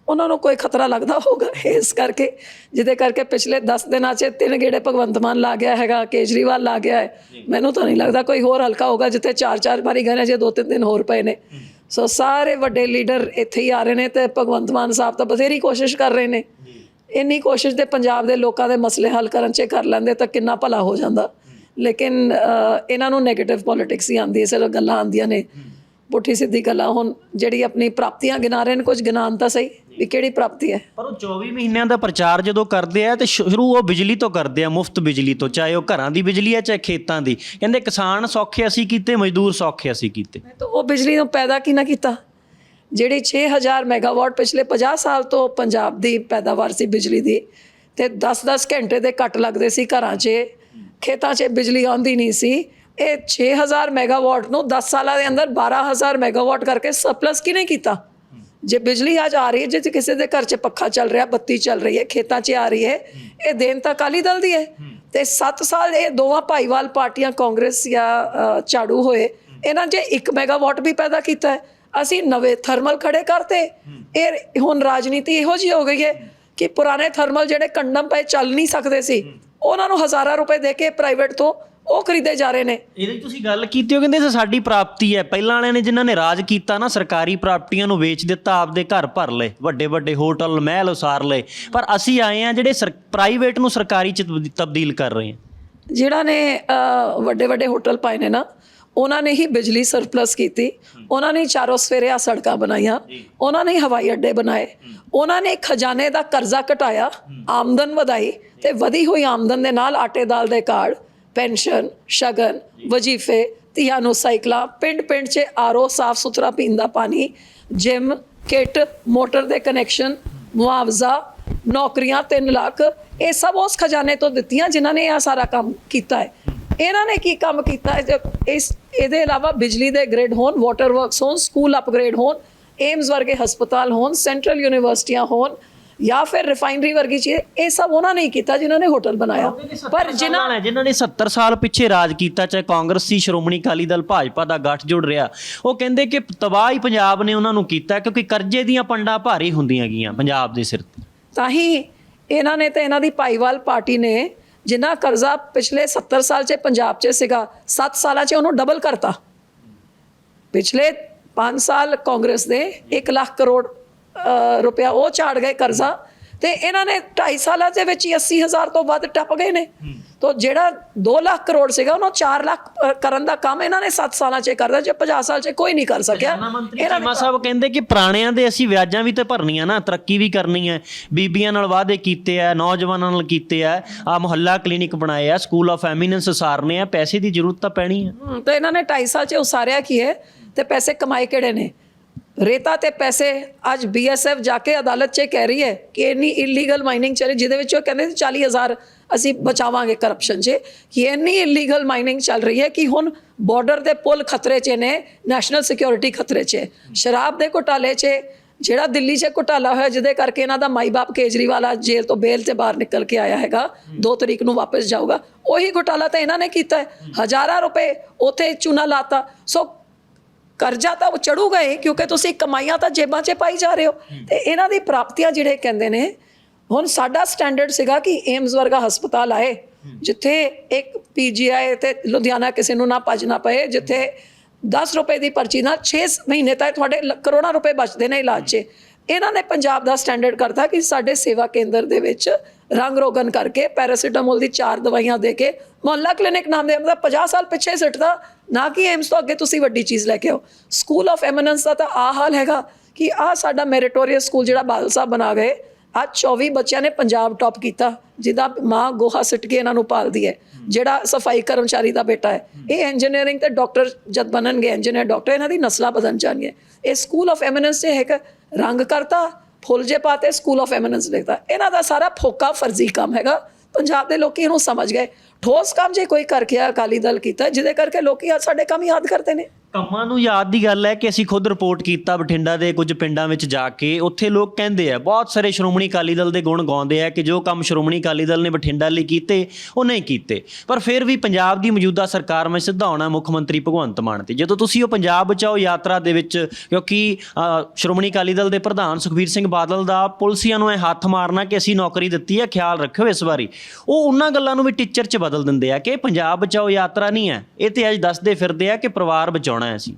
ਉਹਨਾਂ ਨੂੰ ਕੋਈ ਖਤਰਾ ਲੱਗਦਾ ਹੋਗਾ ਇਸ ਕਰਕੇ ਜਿਹਦੇ ਕਰਕੇ ਪਿਛਲੇ 10 ਦਿਨਾਂ 'ਚ ਤਿੰਨ ਗੇੜੇ ਭਗਵੰਤ ਮਾਨ ਲਾ ਗਿਆ ਹੈਗਾ ਕੇਜਰੀਵਾਲ ਲਾ ਗਿਆ ਹੈ। ਮੈਨੂੰ ਤਾਂ ਨਹੀਂ ਲੱਗਦਾ ਕੋਈ ਹੋਰ ਹਲਕਾ ਹੋਗਾ ਜਿੱਥੇ ਚਾਰ ਚਾਰ ਵਾਰੀ ਗਏ ਨੇ ਜੇ ਦੋ ਤਿੰਨ ਦਿਨ ਹੋਰ ਪਏ ਨੇ। ਸੋ ਸਾਰੇ ਵੱਡੇ ਲੀਡਰ ਇੱਥੇ ਹੀ ਆ ਰਹੇ ਨੇ ਤੇ ਭਗਵੰਤ ਮਾਨ ਸਾਹਿਬ ਤਾਂ ਬਥੇਰੀ ਕੋਸ਼ਿਸ਼ ਕਰ ਰਹੇ ਨੇ। ਇੰਨੀ ਕੋਸ਼ਿਸ਼ ਤੇ ਪੰਜਾਬ ਦੇ ਲੋਕਾਂ ਦੇ ਮਸਲੇ ਹੱਲ ਕਰਨ 'ਚ ਕਰ ਲੈਂਦੇ ਤਾਂ ਕਿੰਨਾ ਭਲਾ ਹੋ ਜਾਂਦਾ। ਲੇਕਿਨ ਇਹਨਾਂ ਨੂੰ 네ਗੇਟਿਵ ਪੋਲਿਟਿਕਸ ਹੀ ਆਉਂਦੀ ਹੈ ਸਿਰਫ ਗੱਲਾਂ ਆਉਂਦੀਆਂ ਨੇ। ਪੁੱਠੀ ਸਿੱਧੀ ਗੱਲਾਂ ਹੁਣ ਜਿਹੜੀ ਆਪਣੀ ਪ੍ਰਾਪਤੀਆਂ ਗਿਣਾ ਰਹੇ ਨੇ ਕੁਝ ਗਿਣਾਉਣ ਤਾਂ ਸਹੀ। ਵੀ ਕਿਹੜੀ ਪ੍ਰਾਪਤੀ ਹੈ? ਪਰ ਉਹ 24 ਮਹੀਨਿਆਂ ਦਾ ਪ੍ਰਚਾਰ ਜਦੋਂ ਕਰਦੇ ਆ ਤੇ ਸ਼ੁਰੂ ਉਹ ਬਿਜਲੀ ਤੋਂ ਕਰਦੇ ਆ ਮੁਫਤ ਬਿਜਲੀ ਤੋਂ ਚਾਹੇ ਉਹ ਘਰਾਂ ਦੀ ਬਿਜਲੀ ਹੈ ਚਾਹੇ ਖੇਤਾਂ ਦੀ। ਕਹਿੰਦੇ ਕਿਸਾਨ ਸੌਖੇ ਅਸੀਂ ਕੀਤੇ ਮਜ਼ਦੂਰ ਸੌਖੇ ਅਸੀਂ ਕੀਤੇ। ਤਾਂ ਉਹ ਬਿਜਲੀ ਨੂੰ ਪੈਦਾ ਕਿਹਨਾਂ ਕੀਤਾ? ਜਿਹੜੀ 6000 ਮੈਗਾਵਾਟ ਪਿਛਲੇ 50 ਸਾਲ ਤੋਂ ਪੰਜਾਬ ਦੀ ਪੈਦਾਵਾਰ ਸੀ ਬਿਜਲੀ ਦੀ ਤੇ 10-10 ਘੰਟੇ ਦੇ ਕੱਟ ਲੱਗਦੇ ਸੀ ਘਰਾਂ 'ਚ ਖੇਤਾਂ 'ਚ ਬਿਜਲੀ ਆਉਂਦੀ ਨਹੀਂ ਸੀ। ਇਹ 6000 ਮੈਗਾਵਾਟ ਨੂੰ 10 ਸਾਲਾਂ ਦੇ ਅੰਦਰ 12000 ਮੈਗਾਵਾਟ ਕਰਕੇ ਸਰਪਲਸ ਕਿਹਨੇ ਕੀਤਾ? ਜੇ ਬਿਜਲੀ ਅੱਜ ਆ ਰਹੀ ਹੈ, ਜੇ ਕਿਸੇ ਦੇ ਘਰ 'ਚ ਪੱਖਾ ਚੱਲ ਰਿਹਾ, ਬੱਤੀ ਚੱਲ ਰਹੀ ਹੈ, ਖੇਤਾਂ 'ਚ ਆ ਰਹੀ ਹੈ, ਇਹ ਦੇਣ ਤਾਂ ਅਕਾਲੀ ਦਲ ਦੀ ਹੈ। ਤੇ 7 ਸਾਲ ਇਹ ਦੋਵਾਂ ਭਾਈਵਾਲ ਪਾਰਟੀਆਂ ਕਾਂਗਰਸ ਜਾਂ ਝਾੜੂ ਹੋਏ, ਇਹਨਾਂ 'ਚ 1 ਮੈਗਾਵਾਟ ਵੀ ਪੈਦਾ ਕੀਤਾ ਹੈ। ਅਸੀਂ ਨਵੇਂ ਥਰਮਲ ਖੜੇ ਕਰਤੇ। ਇਹ ਹੁਣ ਰਾਜਨੀਤੀ ਇਹੋ ਜਿਹੀ ਹੋ ਗਈ ਹੈ ਕਿ ਪੁਰਾਣੇ ਥਰਮਲ ਜਿਹੜੇ ਕੰਡਮ ਪਏ ਚੱਲ ਨਹੀਂ ਸਕਦੇ ਸੀ, ਉਹਨਾਂ ਨੂੰ ਹਜ਼ਾਰਾਂ ਰੁਪਏ ਦੇ ਕੇ ਪ੍ਰਾਈਵੇਟ ਤੋਂ ਉਹ ਖਰੀਦੇ ਜਾ ਰਹੇ ਨੇ। ਇਹਦੀ ਤੁਸੀਂ ਗੱਲ ਕੀਤੀ ਉਹ ਕਹਿੰਦੇ ਇਹ ਸਾਡੀ ਪ੍ਰਾਪਤੀ ਹੈ ਪਹਿਲਾਂ ਵਾਲਿਆਂ ਨੇ ਜਿਨ੍ਹਾਂ ਨੇ ਰਾਜ ਕੀਤਾ ਨਾ ਸਰਕਾਰੀ ਪ੍ਰਾਪਤੀਆਂ ਨੂੰ ਵੇਚ ਦਿੱਤਾ ਆਪਦੇ ਘਰ ਭਰ ਲਏ ਵੱਡੇ ਵੱਡੇ ਹੋਟਲ ਮਹਿਲ ਉਸਾਰ ਲਏ। ਪਰ ਅਸੀਂ ਆਏ ਆ ਜਿਹੜੇ ਪ੍ਰਾਈਵੇਟ ਨੂੰ ਸਰਕਾਰੀ ਚ ਤਬਦੀ- ਤਬਦੀਲ ਕਰ ਰਹੇ ਹਾਂ। ਜਿਹੜਾ ਨੇ ਵੱਡੇ ਵੱਡੇ ਹੋਟਲ ਪਾਏ ਨੇ ਨਾ ਉਹਨਾਂ ਨੇ ਹੀ ਬਿਜਲੀ ਸਰਪਲਸ ਕੀਤੀ। ਉਹਨਾਂ ਨੇ ਚਾਰੋਂ ਸਵੇਰੇ ਆ ਸੜਕਾਂ ਬਣਾਈਆਂ। ਉਹਨਾਂ ਨੇ ਹਵਾਈ ਅੱਡੇ ਬਣਾਏ। ਉਹਨਾਂ ਨੇ ਖਜ਼ਾਨੇ ਦਾ ਕਰਜ਼ਾ ਘਟਾਇਆ ਆਮਦਨ ਵਧਾਈ ਤੇ ਵਧੀ ਹੋਈ ਆਮਦਨ ਦੇ ਨਾਲ ਆਟੇ ਦਾਲ ਦੇ ਕਾਰਡ। ਪੈਨਸ਼ਨ ਸ਼ਗਨ ਵਜੀਫੇ ਧੀਆਂ ਨੂੰ ਸਾਈਕਲਾਂ ਪਿੰਡ ਪਿੰਡ 'ਚ ਆਰਓ ਸਾਫ਼ ਸੁਥਰਾ ਪੀਣ ਦਾ ਪਾਣੀ ਜਿਮ ਕਿਟ ਮੋਟਰ ਦੇ ਕਨੈਕਸ਼ਨ ਮੁਆਵਜ਼ਾ ਨੌਕਰੀਆਂ 3 ਲੱਖ। ਇਹ ਸਭ ਉਸ ਖਜ਼ਾਨੇ ਤੋਂ ਦਿੱਤੀਆਂ ਜਿਨ੍ਹਾਂ ਨੇ ਇਹ ਸਾਰਾ ਕੰਮ ਕੀਤਾ ਹੈ। ਇਹਨਾਂ ਨੇ ਕੀ ਕੰਮ ਕੀਤਾ ਹੈ? ਇਸ ਇਹਦੇ ਇਲਾਵਾ ਬਿਜਲੀ ਦੇ ਗ੍ਰਿਡ ਹੋਣ ਵਾਟਰ ਵਰਕਸ ਹੋਣ ਸਕੂਲ ਅਪਗ੍ਰੇਡ ਹੋਣ ਏਮਸ ਵਰਗੇ ਹਸਪਤਾਲ ਹੋਣ ਸੈਂਟਰਲ ਯੂਨੀਵਰਸਿਟੀਆਂ ਹੋਣ ਜਾਂ ਫਿਰ ਰਿਫਾਈਨਰੀ ਵਰਗੀ ਚੀਜ਼ ਇਹ ਸਭ ਉਹਨਾਂ ਨੇ ਕੀਤਾ ਜਿਨ੍ਹਾਂ ਨੇ ਹੋਟਲ ਬਣਾਇਆ। ਪਰ ਜਿਨ੍ਹਾਂ ਨੇ ਜਿਨ੍ਹਾਂ ਨੇ 70 ਸਾਲ ਪਿੱਛੇ ਰਾਜ ਕੀਤਾ ਚਾਹੇ ਕਾਂਗਰਸ ਸੀ ਸ਼੍ਰੋਮਣੀ ਅਕਾਲੀ ਦਲ ਭਾਜਪਾ ਦਾ ਗੱਠ ਜੁੜ ਰਿਹਾ। ਉਹ ਕਹਿੰਦੇ ਕਿ ਤਬਾਹੀ ਪੰਜਾਬ ਨੇ ਉਹਨਾਂ ਨੂੰ ਕੀਤਾ ਕਿਉਂਕਿ ਕਰਜ਼ੇ ਦੀਆਂ ਪੰਡਾਂ ਭਾਰੀ ਹੁੰਦੀਆਂ ਗਈਆਂ ਪੰਜਾਬ ਦੇ ਸਿਰ ਤੇ। ਤਾਂ ਹੀ ਇਹਨਾਂ ਨੇ ਤੇ ਇਹਨਾਂ ਦੀ ਭਾਈਵਾਲ ਪਾਰਟੀ ਨੇ ਜਿੰਨਾ ਕਰਜ਼ਾ ਪਿਛਲੇ 70 ਸਾਲ 'ਚ ਪੰਜਾਬ 'ਚ ਸੀਗਾ 7 ਸਾਲਾਂ 'ਚ ਉਹਨੂੰ ਡਬਲ ਕਰਤਾ। ਪਿਛਲੇ 5 ਸਾਲ ਕਾਂਗਰਸ ਦੇ 1 ਲੱਖ ਕਰੋੜ ਅ, ਰੁਪਇਆ ਉਹ ਝਾੜ ਗਏ ਕਰਜ਼ਾ। ਤੇ ਇਹਨਾਂ ਨੇ 2.5 ਸਾਲਾਂ ਦੇ ਵਿੱਚ ਹੀ 80000 ਤੋਂ ਵੱਧ ਟੱਪ ਗਏ ਨੇ। ਤੋਂ ਜਿਹੜਾ 2 ਲੱਖ ਕਰੋੜ ਸੀਗਾ ਉਹਨੂੰ 4 ਲੱਖ ਕਰਨ ਦਾ ਕੰਮ ਇਹਨਾਂ ਨੇ 7 ਸਾਲਾਂ 'ਚ ਕਰਦਾ ਜੇ 50 ਸਾਲ 'ਚ ਕੋਈ ਨਹੀਂ ਕਰ ਸਕਿਆ। ਇਹਨਾਂ ਨੇ ਸਾਹਿਬ ਕਹਿੰਦੇ ਕਿ ਪੁਰਾਣਿਆਂ ਦੇ ਅਸੀਂ ਵਿਆਜਾਂ ਵੀ ਤੇ ਭਰਨੀਆਂ ਨਾ ਤਰੱਕੀ ਵੀ ਕਰਨੀ ਹੈ। ਬੀਬੀਆਂ ਨਾਲ ਵਾਅਦੇ ਕੀਤੇ ਆ ਨੌਜਵਾਨਾਂ ਨਾਲ ਕੀਤੇ ਆ। ਆ ਮੁਹੱਲਾ ਕਲੀਨਿਕ ਬਣਾਏ ਆ ਸਕੂਲ ਆਫ ਐਮੀਨੈਂਸ ਸਾਰਨੇ ਆ ਪੈਸੇ ਦੀ ਜ਼ਰੂਰਤ ਤਾਂ ਪੈਣੀ ਹੈ। ਤੇ ਇਹਨਾਂ ਨੇ 2.5 ਸਾਲ 'ਚ ਉਸਾਰਿਆ ਕੀ ਹੈ ਤੇ ਪੈਸੇ ਕਮਾਏ ਕਿਹੜੇ ਨੇ? ਰੇਤਾ ਤੇ ਪੈਸੇ, ਅੱਜ ਬੀਐਸਐਫ ਜਾ ਕੇ ਅਦਾਲਤ 'ਚ ਕਹਿ ਰਹੀ ਹੈ ਕਿ ਇੰਨੀ ਇਲੀਗਲ ਮਾਈਨਿੰਗ ਚੱਲ, ਜਿਹਦੇ ਵਿੱਚ ਉਹ ਕਹਿੰਦੇ ਸੀ 40000 ਅਸੀਂ ਬਚਾਵਾਂਗੇ ਕਰਪਸ਼ਨ 'ਚ, ਕਿ ਇੰਨੀ ਇਲੀਗਲ ਮਾਈਨਿੰਗ ਚੱਲ ਰਹੀ ਹੈ ਕਿ ਹੁਣ ਬਾਰਡਰ ਦੇ ਪੁਲ ਖਤਰੇ 'ਚ ਨੇ ਨੈਸ਼ਨਲ ਸਿਕਿਉਰਿਟੀ ਖਤਰੇ 'ਚ ਹੈ। ਸ਼ਰਾਬ ਦੇ ਘੁਟਾਲੇ 'ਚ, ਜਿਹੜਾ ਦਿੱਲੀ 'ਚ ਘੁਟਾਲਾ ਹੋਇਆ, ਜਿਹਦੇ ਕਰਕੇ ਇਹਨਾਂ ਦਾ ਮਾਈ-ਬਾਪ ਕੇਜਰੀਵਾਲ ਅੱਜ ਜੇਲ੍ਹ ਤੋਂ ਬੇਲ ਤੇ ਬਾਹਰ ਨਿਕਲ ਕੇ ਆਇਆ ਹੈਗਾ 2 ਤਰੀਕ ਨੂੰ ਵਾਪਸ ਜਾਊਗਾ, ਉਹੀ ਘੁਟਾਲਾ ਤਾਂ ਇਹਨਾਂ ਨੇ ਕੀਤਾ ਹੈ ਹਜ਼ਾਰਾਂ ਰੁਪਏ ਉਥੇ ਚੂਨਾ ਲਾਤਾ ਸੋ ਕਰਜ਼ਾ ਤਾਂ ਚੜੂਗਾ ਹੀ ਕਿਉਂਕਿ ਤੁਸੀਂ ਕਮਾਈਆਂ ਤਾਂ ਜੇਬਾਂ 'ਚ ਪਾਈ ਜਾ ਰਹੇ ਹੋ। ਤੇ ਇਹਨਾਂ ਦੀ ਪ੍ਰਾਪਤੀਆਂ ਜਿਹੜੇ ਕਹਿੰਦੇ ਨੇ ਹੁਣ ਸਾਡਾ ਸਟੈਂਡਰਡ ਸੀਗਾ ਕਿ ਏਮਸ ਵਰਗਾ ਹਸਪਤਾਲ ਆਏ ਜਿੱਥੇ ਇੱਕ ਪੀਜੀਆਈ ਤੇ ਲੁਧਿਆਣਾ ਕਿਸੇ ਨੂੰ ਨਾ ਭੱਜਣਾ ਪਏ ਜਿੱਥੇ 10 ਰੁਪਏ ਦੀ ਪਰਚੀ ਨਾਲ 6 ਮਹੀਨੇ ਤੱਕ ਤੁਹਾਡੇ ਕਰੋੜਾਂ ਰੁਪਏ ਬਚਦੇ ਨੇ ਇਲਾਜ 'ਚ। ਇਹਨਾਂ ਨੇ ਪੰਜਾਬ ਦਾ ਸਟੈਂਡਰਡ ਕਰਤਾ ਕਿ ਸਾਡੇ ਸੇਵਾ ਕੇਂਦਰ ਦੇ ਵਿੱਚ ਰੰਗ ਰੋਗਨ ਕਰਕੇ ਪੈਰਾਸੀਟਾਮੋਲ ਦੀ ਚਾਰ ਦਵਾਈਆਂ ਦੇ ਕੇ ਮੁਹੱਲਾ ਕਲੀਨਿਕ ਨਾਮ ਦੇ ਮਤਲਬ 50 ਸਾਲ ਪਿੱਛੇ ਸਿੱਟਦਾ ਨਾ ਕਿ ਐਮਸ ਤੋਂ ਅੱਗੇ ਤੁਸੀਂ ਵੱਡੀ ਚੀਜ਼ ਲੈ ਕੇ ਆਓ। ਸਕੂਲ ਆਫ ਐਮਨੈਂਸ ਦਾ ਤਾਂ ਆ ਹਾਲ ਹੈਗਾ ਕਿ ਆ ਸਾਡਾ ਮੈਰੀਟੋਰੀਅਸ ਸਕੂਲ ਜਿਹੜਾ ਬਾਦਲ ਸਾਹਿਬ ਬਣਾ ਗਏ ਅੱਜ 24 ਬੱਚਿਆਂ ਨੇ ਪੰਜਾਬ ਟੌਪ ਕੀਤਾ, ਜਿਹਦਾ ਮਾਂ ਗੋਹਾ ਸਿੱਟ ਕੇ ਇਹਨਾਂ ਨੂੰ ਪਾਲਦੀ ਹੈ, ਜਿਹੜਾ ਸਫ਼ਾਈ ਕਰਮਚਾਰੀ ਦਾ ਬੇਟਾ ਹੈ। ਇਹ ਇੰਜੀਨੀਅਰਿੰਗ ਤੇ ਡਾਕਟਰ ਜਦ ਬਣਨਗੇ ਇੰਜੀਨੀਅਰ ਡਾਕਟਰ ਇਹਨਾਂ ਦੀ ਨਸਲਾਂ ਬਦਲ ਜਾਣਗੀਆਂ। ਇਹ ਸਕੂਲ ਆਫ ਐਮਨੈਂਸ ਤੇ ਹੈ ਰੰਗ ਕਰਤਾ, ਫੁੱਲ ਜੇ ਪਾਤੇ ਸਕੂਲ ਆਫ ਐਮਨੈਂਸ ਲਿਖਤਾ ਇਹਨਾਂ ਦਾ ਸਾਰਾ ਫੋਕਾ ਫਰਜ਼ੀ ਕੰਮ ਹੈਗਾ। ਪੰਜਾਬ ਦੇ ਲੋਕੀ ਇਹਨੂੰ ਸਮਝ ਗਏ। ਠੋਸ ਕੰਮ ਜੇ ਕੋਈ ਕਰਕੇ ਆ ਅਕਾਲੀ ਦਲ ਕੀਤਾ, ਜਿਹਦੇ ਕਰਕੇ ਲੋਕੀ ਅੱਜ ਸਾਡੇ ਕੰਮ ਯਾਦ ਕਰਦੇ ਨੇ। ਕੰਮਾਂ ਨੂੰ ਯਾਦ ਦੀ ਗੱਲ ਹੈ ਕਿ ਅਸੀਂ ਖੁਦ ਰਿਪੋਰਟ ਕੀਤਾ ਬਠਿੰਡਾ ਦੇ ਕੁਝ ਪਿੰਡਾਂ ਵਿੱਚ ਜਾ ਕੇ। ਉੱਥੇ ਲੋਕ ਕਹਿੰਦੇ ਆ, ਬਹੁਤ ਸਾਰੇ ਸ਼੍ਰੋਮਣੀ ਅਕਾਲੀ ਦਲ ਦੇ ਗੁਣ ਗਾਉਂਦੇ ਆ ਕਿ ਜੋ ਕੰਮ ਸ਼੍ਰੋਮਣੀ ਅਕਾਲੀ ਦਲ ਨੇ ਬਠਿੰਡਾ ਲਈ ਕੀਤੇ, ਉਹ ਨਹੀਂ ਕੀਤੇ। ਪਰ ਫਿਰ ਵੀ ਪੰਜਾਬ ਦੀ ਮੌਜੂਦਾ ਸਰਕਾਰ ਮੈਂ ਸਿੱਧਾ ਆਉਣਾ ਮੁੱਖ ਮੰਤਰੀ ਭਗਵੰਤ ਮਾਨ ਤੇ। ਜਦੋਂ ਤੁਸੀਂ ਉਹ ਪੰਜਾਬ ਬਚਾਓ ਯਾਤਰਾ ਦੇ ਵਿੱਚ, ਕਿਉਂਕਿ ਸ਼੍ਰੋਮਣੀ ਅਕਾਲੀ ਦਲ ਦੇ ਪ੍ਰਧਾਨ ਸੁਖਬੀਰ ਸਿੰਘ ਬਾਦਲ ਦਾ ਪੁਲਸੀਆਂ ਨੂੰ ਇਹ ਹੱਥ ਮਾਰਨਾ ਕਿ ਅਸੀਂ ਨੌਕਰੀ ਦਿੱਤੀ ਹੈ ਖਿਆਲ ਰੱਖਿਓ ਇਸ ਵਾਰੀ। ਉਹ ਉਹਨਾਂ ਗੱਲਾਂ ਨੂੰ ਵੀ ਟੀਚਰ 'ਚ ਬਦਲ ਦਿੰਦੇ ਆ ਕਿ ਪੰਜਾਬ ਬਚਾਓ ਯਾਤਰਾ ਨਹੀਂ ਹੈ। ਇਹ ਤੇ ਅੱਜ ਦੱਸਦੇ ਫਿਰਦੇ ਆ ਕਿ ਪਰਿਵਾਰ ਬਚਾਉਣਾ ਹੈ ਅਸੀਂ?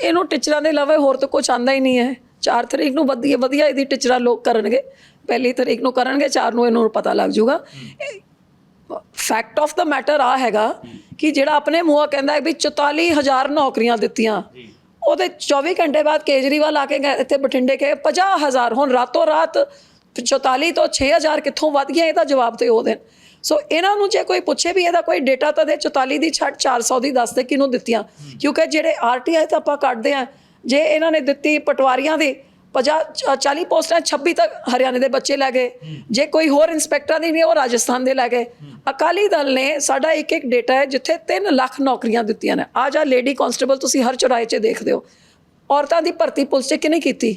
ਇਹਨੂੰ ਟੀਚਰਾਂ ਦੇ ਇਲਾਵਾ ਹੋਰ ਤਾਂ ਕੁਝ ਆਂਦਾ ਹੀ ਨਹੀਂ ਹੈ। 4 ਤਰੀਕ ਨੂੰ ਵਧੀਆ ਵਧੀਆ ਇਹਦੀ ਟੀਚਰਾਂ ਲੋਕ ਕਰਨਗੇ। ਪਹਿਲੀ ਤਰੀਕ ਨੂੰ ਕਰਨਗੇ 4 ਨੂੰ ਇਹਨੂੰ ਪਤਾ ਲੱਗ ਜਾਊਗਾ। ਫੈਕਟ ਆਫ ਦਾ ਮੈਟਰ ਆ ਹੈਗਾ ਕਿ ਜਿਹੜਾ ਆਪਣੇ ਮੂੰਹੋਂ ਕਹਿੰਦਾ ਹੈ ਵੀ 44000 ਨੌਕਰੀਆਂ ਦਿੱਤੀਆਂ ਉਹਦੇ 24 ਘੰਟੇ ਬਾਅਦ ਕੇਜਰੀਵਾਲ ਆ ਕੇ ਇੱਥੇ ਬਠਿੰਡੇ ਕੇ 50000 ਹੁਣ ਰਾਤੋਂ ਰਾਤ 44 ਤੋਂ 6000 ਕਿੱਥੋਂ ਵੱਧ ਗਿਆ ਇਹਦਾ ਜਵਾਬ ਤੇ ਉਹ ਦੇਣ। ਸੋ ਇਹਨਾਂ ਨੂੰ ਜੇ ਕੋਈ ਪੁੱਛੇ ਵੀ ਇਹਦਾ ਕੋਈ ਡੇਟਾ ਤਾਂ ਦੇ 44 ਦੀ ਛੱਡ 400 ਦੀ ਦੱਸ ਦੇ ਕਿਹਨੂੰ ਦਿੱਤੀਆਂ? ਕਿਉਂਕਿ ਜਿਹੜੇ ਆਰਟੀਆਈ ਤਾਂ ਆਪਾਂ ਕੱਢਦੇ ਆ ਜੇ ਇਹਨਾਂ ਨੇ ਦਿੱਤੀ ਪਟਵਾਰੀਆਂ ਦੀ 50 40 ਪੋਸਟਾਂ 26 ਤੱਕ ਹਰਿਆਣੇ ਦੇ ਬੱਚੇ ਲੈ ਗਏ। ਜੇ ਕੋਈ ਹੋਰ ਇੰਸਪੈਕਟਰਾਂ ਦੀ ਨਹੀਂ ਉਹ ਰਾਜਸਥਾਨ ਦੇ ਲੈ ਗਏ। ਅਕਾਲੀ ਦਲ ਨੇ ਸਾਡਾ ਇੱਕ ਇੱਕ ਡੇਟਾ ਹੈ ਜਿੱਥੇ 3 ਲੱਖ ਨੌਕਰੀਆਂ ਦਿੱਤੀਆਂ ਨੇ। ਆ ਜਾ ਲੇਡੀ ਕਾਂਸਟੇਬਲ ਤੁਸੀਂ ਹਰ ਚੌਰਾਹੇ 'ਚ ਦੇਖਦੇ ਹੋ। ਔਰਤਾਂ ਦੀ ਭਰਤੀ ਪੁਲਿਸ 'ਚ ਕਿਹਨੇ ਕੀਤੀ?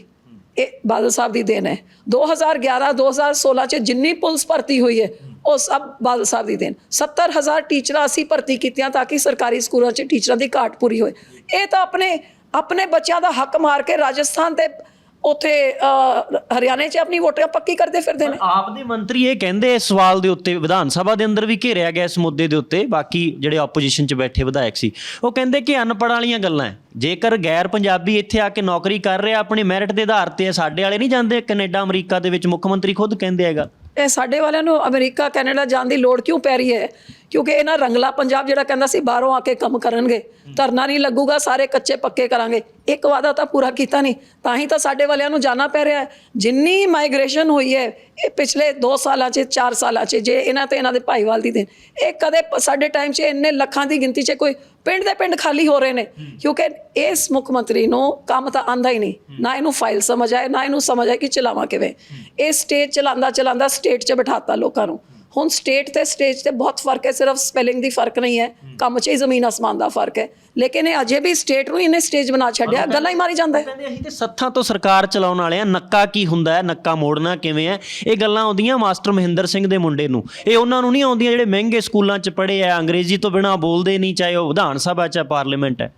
ਇਹ ਬਾਦਲ ਸਾਹਿਬ ਦੀ ਦੇਣ ਹੈ। 2011 2016 'ਚ ਜਿੰਨੀ ਪੁਲਿਸ ਭਰਤੀ ਹੋਈ ਹੈ, ਉਹ ਸਭ ਬਾਦਲ ਸਾਹਿਬ ਦੀ ਦੇਣ। 70000 ਟੀਚਰਾਂ ਅਸੀਂ ਭਰਤੀ ਕੀਤੀਆਂ ਤਾਂ ਕਿ ਸਰਕਾਰੀ ਸਕੂਲਾਂ 'ਚ ਟੀਚਰਾਂ ਦੀ ਘਾਟ ਪੂਰੀ ਹੋਏ। ਇਹ ਤਾਂ ਆਪਣੇ ਆਪਣੇ ਬੱਚਿਆਂ ਦਾ ਹੱਕ ਮਾਰ ਕੇ ਰਾਜਸਥਾਨ ਤੇ ਉਥੇ ਹਰਿਆਣੇ 'ਚ ਆਪਣੀ ਵੋਟਾਂ ਪੱਕੀ ਕਰਦੇ ਫਿਰਦੇ ਨੇ? ਆਪ ਦੇ ਮੰਤਰੀ ਇਹ ਕਹਿੰਦੇ ਇਸ ਸਵਾਲ ਦੇ ਉੱਤੇ, ਵਿਧਾਨ ਸਭਾ ਦੇ ਅੰਦਰ ਵੀ ਘੇਰਿਆ ਗਿਆ ਇਸ ਮੁੱਦੇ ਦੇ ਉੱਤੇ, ਬਾਕੀ ਜਿਹੜੇ ਆਪੋਜੀਸ਼ਨ 'ਚ ਬੈਠੇ ਵਿਧਾਇਕ ਸੀ, ਉਹ ਕਹਿੰਦੇ ਕਿ ਅਨਪੜ੍ਹ ਵਾਲੀਆਂ ਗੱਲਾਂ ਹੈ। ਜੇਕਰ ਗੈਰ ਪੰਜਾਬੀ ਇੱਥੇ ਆ ਕੇ ਨੌਕਰੀ ਕਰ ਰਿਹਾ, ਆਪਣੇ ਮੈਰਿਟ ਦੇ ਆਧਾਰ ਤੇ ਸਾਡੇ ਵਾਲੇ ਨਹੀਂ ਜਾਂਦੇ, ਕੈਨੇਡਾ, ਅਮਰੀਕਾ ਦੇ ਵਿੱਚ ਮੁੱਖ ਮੰਤਰੀ ਖੁਦ ਕਹਿੰਦੇ ਹੈਗਾ। ਇਹ ਸਾਡੇ ਵਾਲਿਆਂ ਨੂੰ ਅਮਰੀਕਾ, ਕੈਨੇਡਾ ਜਾਣ ਦੀ ਲੋੜ ਕਿਉਂ ਪੈ ਰਹੀ ਹੈ? ਕਿਉਂਕਿ ਇਹਨਾਂ ਰੰਗਲਾ ਪੰਜਾਬ ਜਿਹੜਾ ਕਹਿੰਦਾ ਸੀ, ਬਾਹਰੋਂ ਆ ਕੇ ਕੰਮ ਕਰਨਗੇ। ਧਰਨਾ ਨਹੀਂ ਲੱਗੂਗਾ, ਸਾਰੇ ਕੱਚੇ ਪੱਕੇ ਕਰਾਂਗੇ। ਇੱਕ ਵਾਦਾ ਤਾਂ ਪੂਰਾ ਕੀਤਾ ਨਹੀਂ, ਤਾਂ ਹੀ ਤਾਂ ਸਾਡੇ ਵਾਲਿਆਂ ਨੂੰ ਜਾਣਾ ਪੈ ਰਿਹਾ ਹੈ। ਜਿੰਨੀ ਮਾਈਗ੍ਰੇਸ਼ਨ ਹੋਈ ਹੈ, ਇਹ ਪਿਛਲੇ 2 ਸਾਲਾਂ 'ਚ 4 ਸਾਲਾਂ 'ਚ, ਜੇ ਇਹਨਾਂ ਤੇ ਇਹਨਾਂ ਦੇ ਭਾਈਵਾਲ ਦੀ ਦੇਣ। ਇਹ ਕਦੇ ਸਾਡੇ ਟਾਈਮ 'ਚ ਇੰਨੇ ਲੱਖਾਂ ਦੀ ਗਿਣਤੀ 'ਚ ਕੋਈ ਪਿੰਡ ਦੇ ਪਿੰਡ ਖਾਲੀ ਹੋ ਰਹੇ ਨੇ। ਕਿਉਂਕਿ ਇਸ ਮੁੱਖ ਮੰਤਰੀ ਨੂੰ ਕੰਮ ਤਾਂ ਆਂਦਾ ਹੀ ਨਹੀਂ। ਨਾ ਇਹਨੂੰ ਫਾਈਲ ਸਮਝ ਆਏ ਨਾ ਇਹਨੂੰ ਸਮਝ ਆਏ ਕਿ ਚਲਾਵਾਂ ਕਿਵੇਂ। ਇਹ ਸਟੇਜ ਚਲਾਉਂਦਾ ਚਲਾਉਂਦਾ ਸਟੇਟ 'ਚ ਬਿਠਾਤਾ ਲੋਕਾਂ ਨੂੰ। ਹੁਣ ਸਟੇਟ ਤੇ ਸਟੇਜ ਤੇ ਬਹੁਤ ਫ਼ਰਕ ਹੈ ਸਿਰਫ ਸਪੈਲਿੰਗ ਦੀ ਫ਼ਰਕ ਨਹੀਂ ਹੈ। ਕੰਮ 'ਚ ਹੀ ਜ਼ਮੀਨ ਅਸਮਾਨ ਦਾ ਫ਼ਰਕ ਹੈ। ਲੇਕਿਨ ਇਹ ਅਜੇ ਵੀ ਸਟੇਟ ਨੂੰ ਇਹਨੇ ਸਟੇਜ ਬਣਾ ਛੱਡਿਆ ਗੱਲਾਂ ਹੀ ਮਾਰੀ ਜਾਂਦਾ ਹੈ। ਕਹਿੰਦੇ ਅਸੀਂ ਤੇ ਸੱਥਾਂ ਤੋਂ ਸਰਕਾਰ ਚਲਾਉਣ ਵਾਲੇ ਆ ਨੱਕਾ ਕੀ ਹੁੰਦਾ ਹੈ? ਨੱਕਾ ਮੋੜਨਾ ਕਿਵੇਂ ਹੈ? ਇਹ ਗੱਲਾਂ ਆਉਂਦੀਆਂ ਮਾਸਟਰ ਮਹਿੰਦਰ ਸਿੰਘ ਦੇ ਮੁੰਡੇ ਨੂੰ। ਇਹ ਉਹਨਾਂ ਨੂੰ ਨਹੀਂ ਆਉਂਦੀਆਂ ਜਿਹੜੇ ਮਹਿੰਗੇ ਸਕੂਲਾਂ 'ਚ ਪੜ੍ਹੇ ਆ ਅੰਗਰੇਜ਼ੀ ਤੋਂ ਬਿਨਾ ਬੋਲਦੇ ਨਹੀਂ ਚਾਹੇ ਉਹ ਵਿਧਾਨ ਸਭਾ 'ਚ ਹੈ, ਪਾਰਲੀਮੈਂਟ ਹੈ।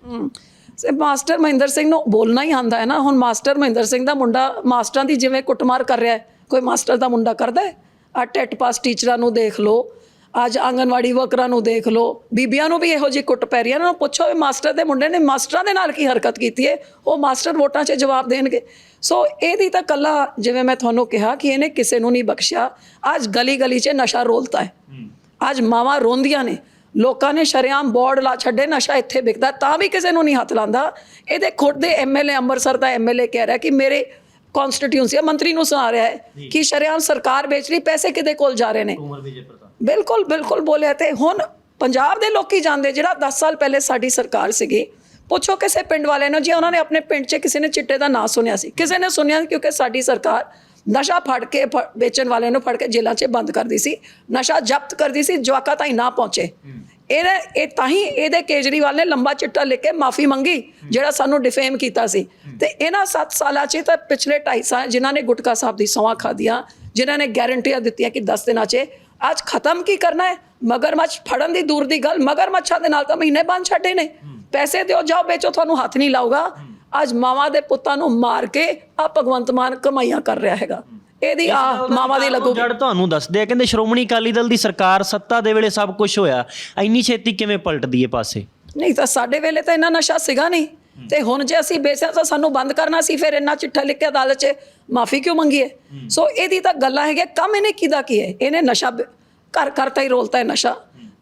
ਸੇ ਮਾਸਟਰ ਮਹਿੰਦਰ ਸਿੰਘ ਨੂੰ ਬੋਲਣਾ ਹੀ ਆਂਦਾ ਹੈ ਨਾ। ਹੁਣ ਮਾਸਟਰ ਮਹਿੰਦਰ ਸਿੰਘ ਦਾ ਮੁੰਡਾ ਮਾਸਟਰਾਂ ਦੀ ਜਿਵੇਂ ਕੁੱਟਮਾਰ ਕਰ ਰਿਹਾ ਹੈ ਕੋਈ ਮਾਸਟਰ ਦਾ ਮੁੰਡਾ ਕਰਦਾ ਹੈ? ਆ ਟੈਟ ਪਾਸ ਟੀਚਰਾਂ ਨੂੰ ਦੇਖ ਲਓ ਅੱਜ ਆਂਗਨਵਾੜੀ ਵਰਕਰਾਂ ਨੂੰ ਦੇਖ ਲਓ ਬੀਬੀਆਂ ਨੂੰ ਵੀ ਇਹੋ ਜਿਹੀ ਕੁੱਟ ਪੈ ਰਹੀ ਹੈ। ਨੂੰ ਪੁੱਛੋ ਵੀ ਮਾਸਟਰ ਦੇ ਮੁੰਡੇ ਨੇ ਮਾਸਟਰਾਂ ਦੇ ਨਾਲ ਕੀ ਹਰਕਤ ਕੀਤੀ ਹੈ? ਉਹ ਮਾਸਟਰ ਵੋਟਾਂ 'ਚ ਜਵਾਬ ਦੇਣਗੇ। ਸੋ ਇਹਦੀ ਤਾਂ ਕੱਲਾ ਜਿਵੇਂ ਮੈਂ ਤੁਹਾਨੂੰ ਕਿਹਾ ਕਿ ਇਹਨੇ ਕਿਸੇ ਨੂੰ ਨਹੀਂ ਬਖਸ਼ਿਆ। ਅੱਜ ਗਲੀ ਗਲੀ 'ਚ ਨਸ਼ਾ ਰੋਲਤਾ ਹੈ। ਅੱਜ ਮਾਵਾਂ ਰੋਂਦੀਆਂ ਨੇ। ਲੋਕਾਂ ਨੇ ਸ਼ਰੇਆਮ ਬੋਰਡ ਲਾ ਛੱਡੇ ਨਸ਼ਾ ਇੱਥੇ ਵਿਕਦਾ ਤਾਂ ਵੀ ਕਿਸੇ ਨੂੰ ਨਹੀਂ ਹੱਥ ਲਾਂਦਾ ਇਹਦੇ ਖੁਦ ਦੇ ਐਮਐਲਏ ਅੰਮ੍ਰਿਤਸਰ ਦਾ ਐਮਐਲਏ ਕਹਿ ਰਿਹਾ ਕਿ ਮੇਰੇ ਕਨਸਟੀਟਿਊਂਸੀ ਮੰਤਰੀ ਨੂੰ ਸੁਣਾ ਰਿਹਾ ਹੈ ਕਿ ਸ਼ਰੇਆਮ ਸਰਕਾਰ ਵੇਚ ਰਹੀ ਪੈਸੇ ਕਿਹਦੇ ਕੋਲ ਜਾ ਰਹੇ ਨੇ? ਬਿਲਕੁਲ ਬਿਲਕੁਲ ਬੋਲਿਆ ਤੇ ਹੁਣ ਪੰਜਾਬ ਦੇ ਲੋਕੀ ਜਾਣਦੇ ਜਿਹੜਾ 10 ਸਾਲ ਪਹਿਲੇ ਸਾਡੀ ਸਰਕਾਰ ਸੀਗੀ ਪੁੱਛੋ ਕਿਸੇ ਪਿੰਡ ਵਾਲੇ ਨੂੰ ਜੀ ਉਹਨਾਂ ਨੇ ਆਪਣੇ ਪਿੰਡ 'ਚ ਕਿਸੇ ਨੇ ਚਿੱਟੇ ਦਾ ਨਾਂ ਸੁਣਿਆ ਸੀ। ਕਿਸੇ ਨੇ ਸੁਣਿਆ ਕਿਉਂਕਿ ਸਾਡੀ ਸਰਕਾਰ ਨਸ਼ਾ ਫੜ ਕੇ ਵੇਚਣ ਵਾਲਿਆਂ ਨੂੰ ਫੜ ਕੇ ਜੇਲ੍ਹਾਂ 'ਚ ਬੰਦ ਕਰਦੀ ਸੀ ਨਸ਼ਾ ਜ਼ਬਤ ਕਰਦੀ ਸੀ ਜਵਾਕਾਂ ਤਾਈਂ ਨਾ ਪਹੁੰਚੇ। ਇਹਨੇ ਇਹ ਤਾਂ ਹੀ ਇਹਦੇ ਕੇਜਰੀਵਾਲ ਨੇ ਲੰਬਾ ਚਿੱਟਾ ਲਿਖ ਕੇ ਮਾਫੀ ਮੰਗੀ ਜਿਹੜਾ ਸਾਨੂੰ ਡਿਫੇਮ ਕੀਤਾ ਸੀ। ਤੇ ਇਹਨਾਂ 7 ਸਾਲਾਂ 'ਚ ਤਾਂ ਪਿਛਲੇ 2.5 ਸਾਲ ਜਿਨ੍ਹਾਂ ਨੇ ਗੁਟਕਾ ਸਾਹਿਬ ਦੀ ਸੌਂਹਾਂ ਖਾਧੀਆਂ ਜਿਨ੍ਹਾਂ ਨੇ ਗਾਰੰਟੀਆਂ ਦਿੱਤੀਆਂ ਕਿ 10 ਦਿਨਾਂ 'ਚ ਅੱਜ ਖਤਮ ਕੀ ਕਰਨਾ ਹੈ? ਮਗਰਮੱਛ ਫੜਨ ਦੀ ਦੂਰ ਦੀ ਗੱਲ ਮਗਰਮੱਛਾਂ ਦੇ ਨਾਲ ਤਾਂ ਮਹੀਨੇ ਬੰਦ ਛੱਡੇ ਨੇ। ਪੈਸੇ ਦਿਓ ਜਾਓ ਵੇਚੋ ਤੁਹਾਨੂੰ ਹੱਥ ਨਹੀਂ ਲਾਊਗਾ। ਅੱਜ ਮਾਵਾਂ ਦੇ ਪੁੱਤਾਂ ਨੂੰ ਮਾਰ ਕੇ ਆ ਭਗਵੰਤ ਮਾਨ ਕਮਾਈਆਂ ਕਰ ਰਿਹਾ ਹੈਗਾ। ਇਹਦੀ ਆ ਮਾਵਾਂ ਦੀ ਲੱਗੂ। ਜੜ ਤੁਹਾਨੂੰ ਦੱਸਦੇ ਆ ਕਹਿੰਦੇ ਸ਼੍ਰੋਮਣੀ ਅਕਾਲੀ ਦਲ ਦੀ ਸਰਕਾਰ ਸੱਤਾ ਦੇ ਵੇਲੇ ਸਭ ਕੁਝ ਹੋਇਆ। ਇੰਨੀ ਛੇਤੀ ਕਿਵੇਂ ਪਲਟਦੀ ਹੈ ਪਾਸੇ? ਨਹੀਂ ਤਾਂ ਸਾਡੇ ਵੇਲੇ ਤਾਂ ਇੰਨਾ ਨਸ਼ਾ ਸੀਗਾ ਨਹੀਂ। ਤੇ ਹੁਣ ਜੇ ਅਸੀਂ ਵੇਚਿਆ ਤਾਂ ਸਾਨੂੰ ਬੰਦ ਕਰਨਾ ਸੀ ਫਿਰ ਇੰਨਾ ਚਿੱਠਾ ਲਿਖ ਕੇ ਅਦਾਲਤ 'ਚ ਮਾਫੀ ਕਿਉਂ ਮੰਗੀ ਹੈ। ਸੋ ਇਹਦੀ ਤਾਂ ਗੱਲਾਂ ਹੈਗੀਆਂ ਕੰਮ ਇਹਨੇ ਕਿਦਾ ਕੀ ਹੈ? ਇਹਨੇ ਨਸ਼ਾ ਘਰ ਘਰ ਤਾਂ ਹੀ ਰੋਲਤਾ ਹੈ ਨਸ਼ਾ।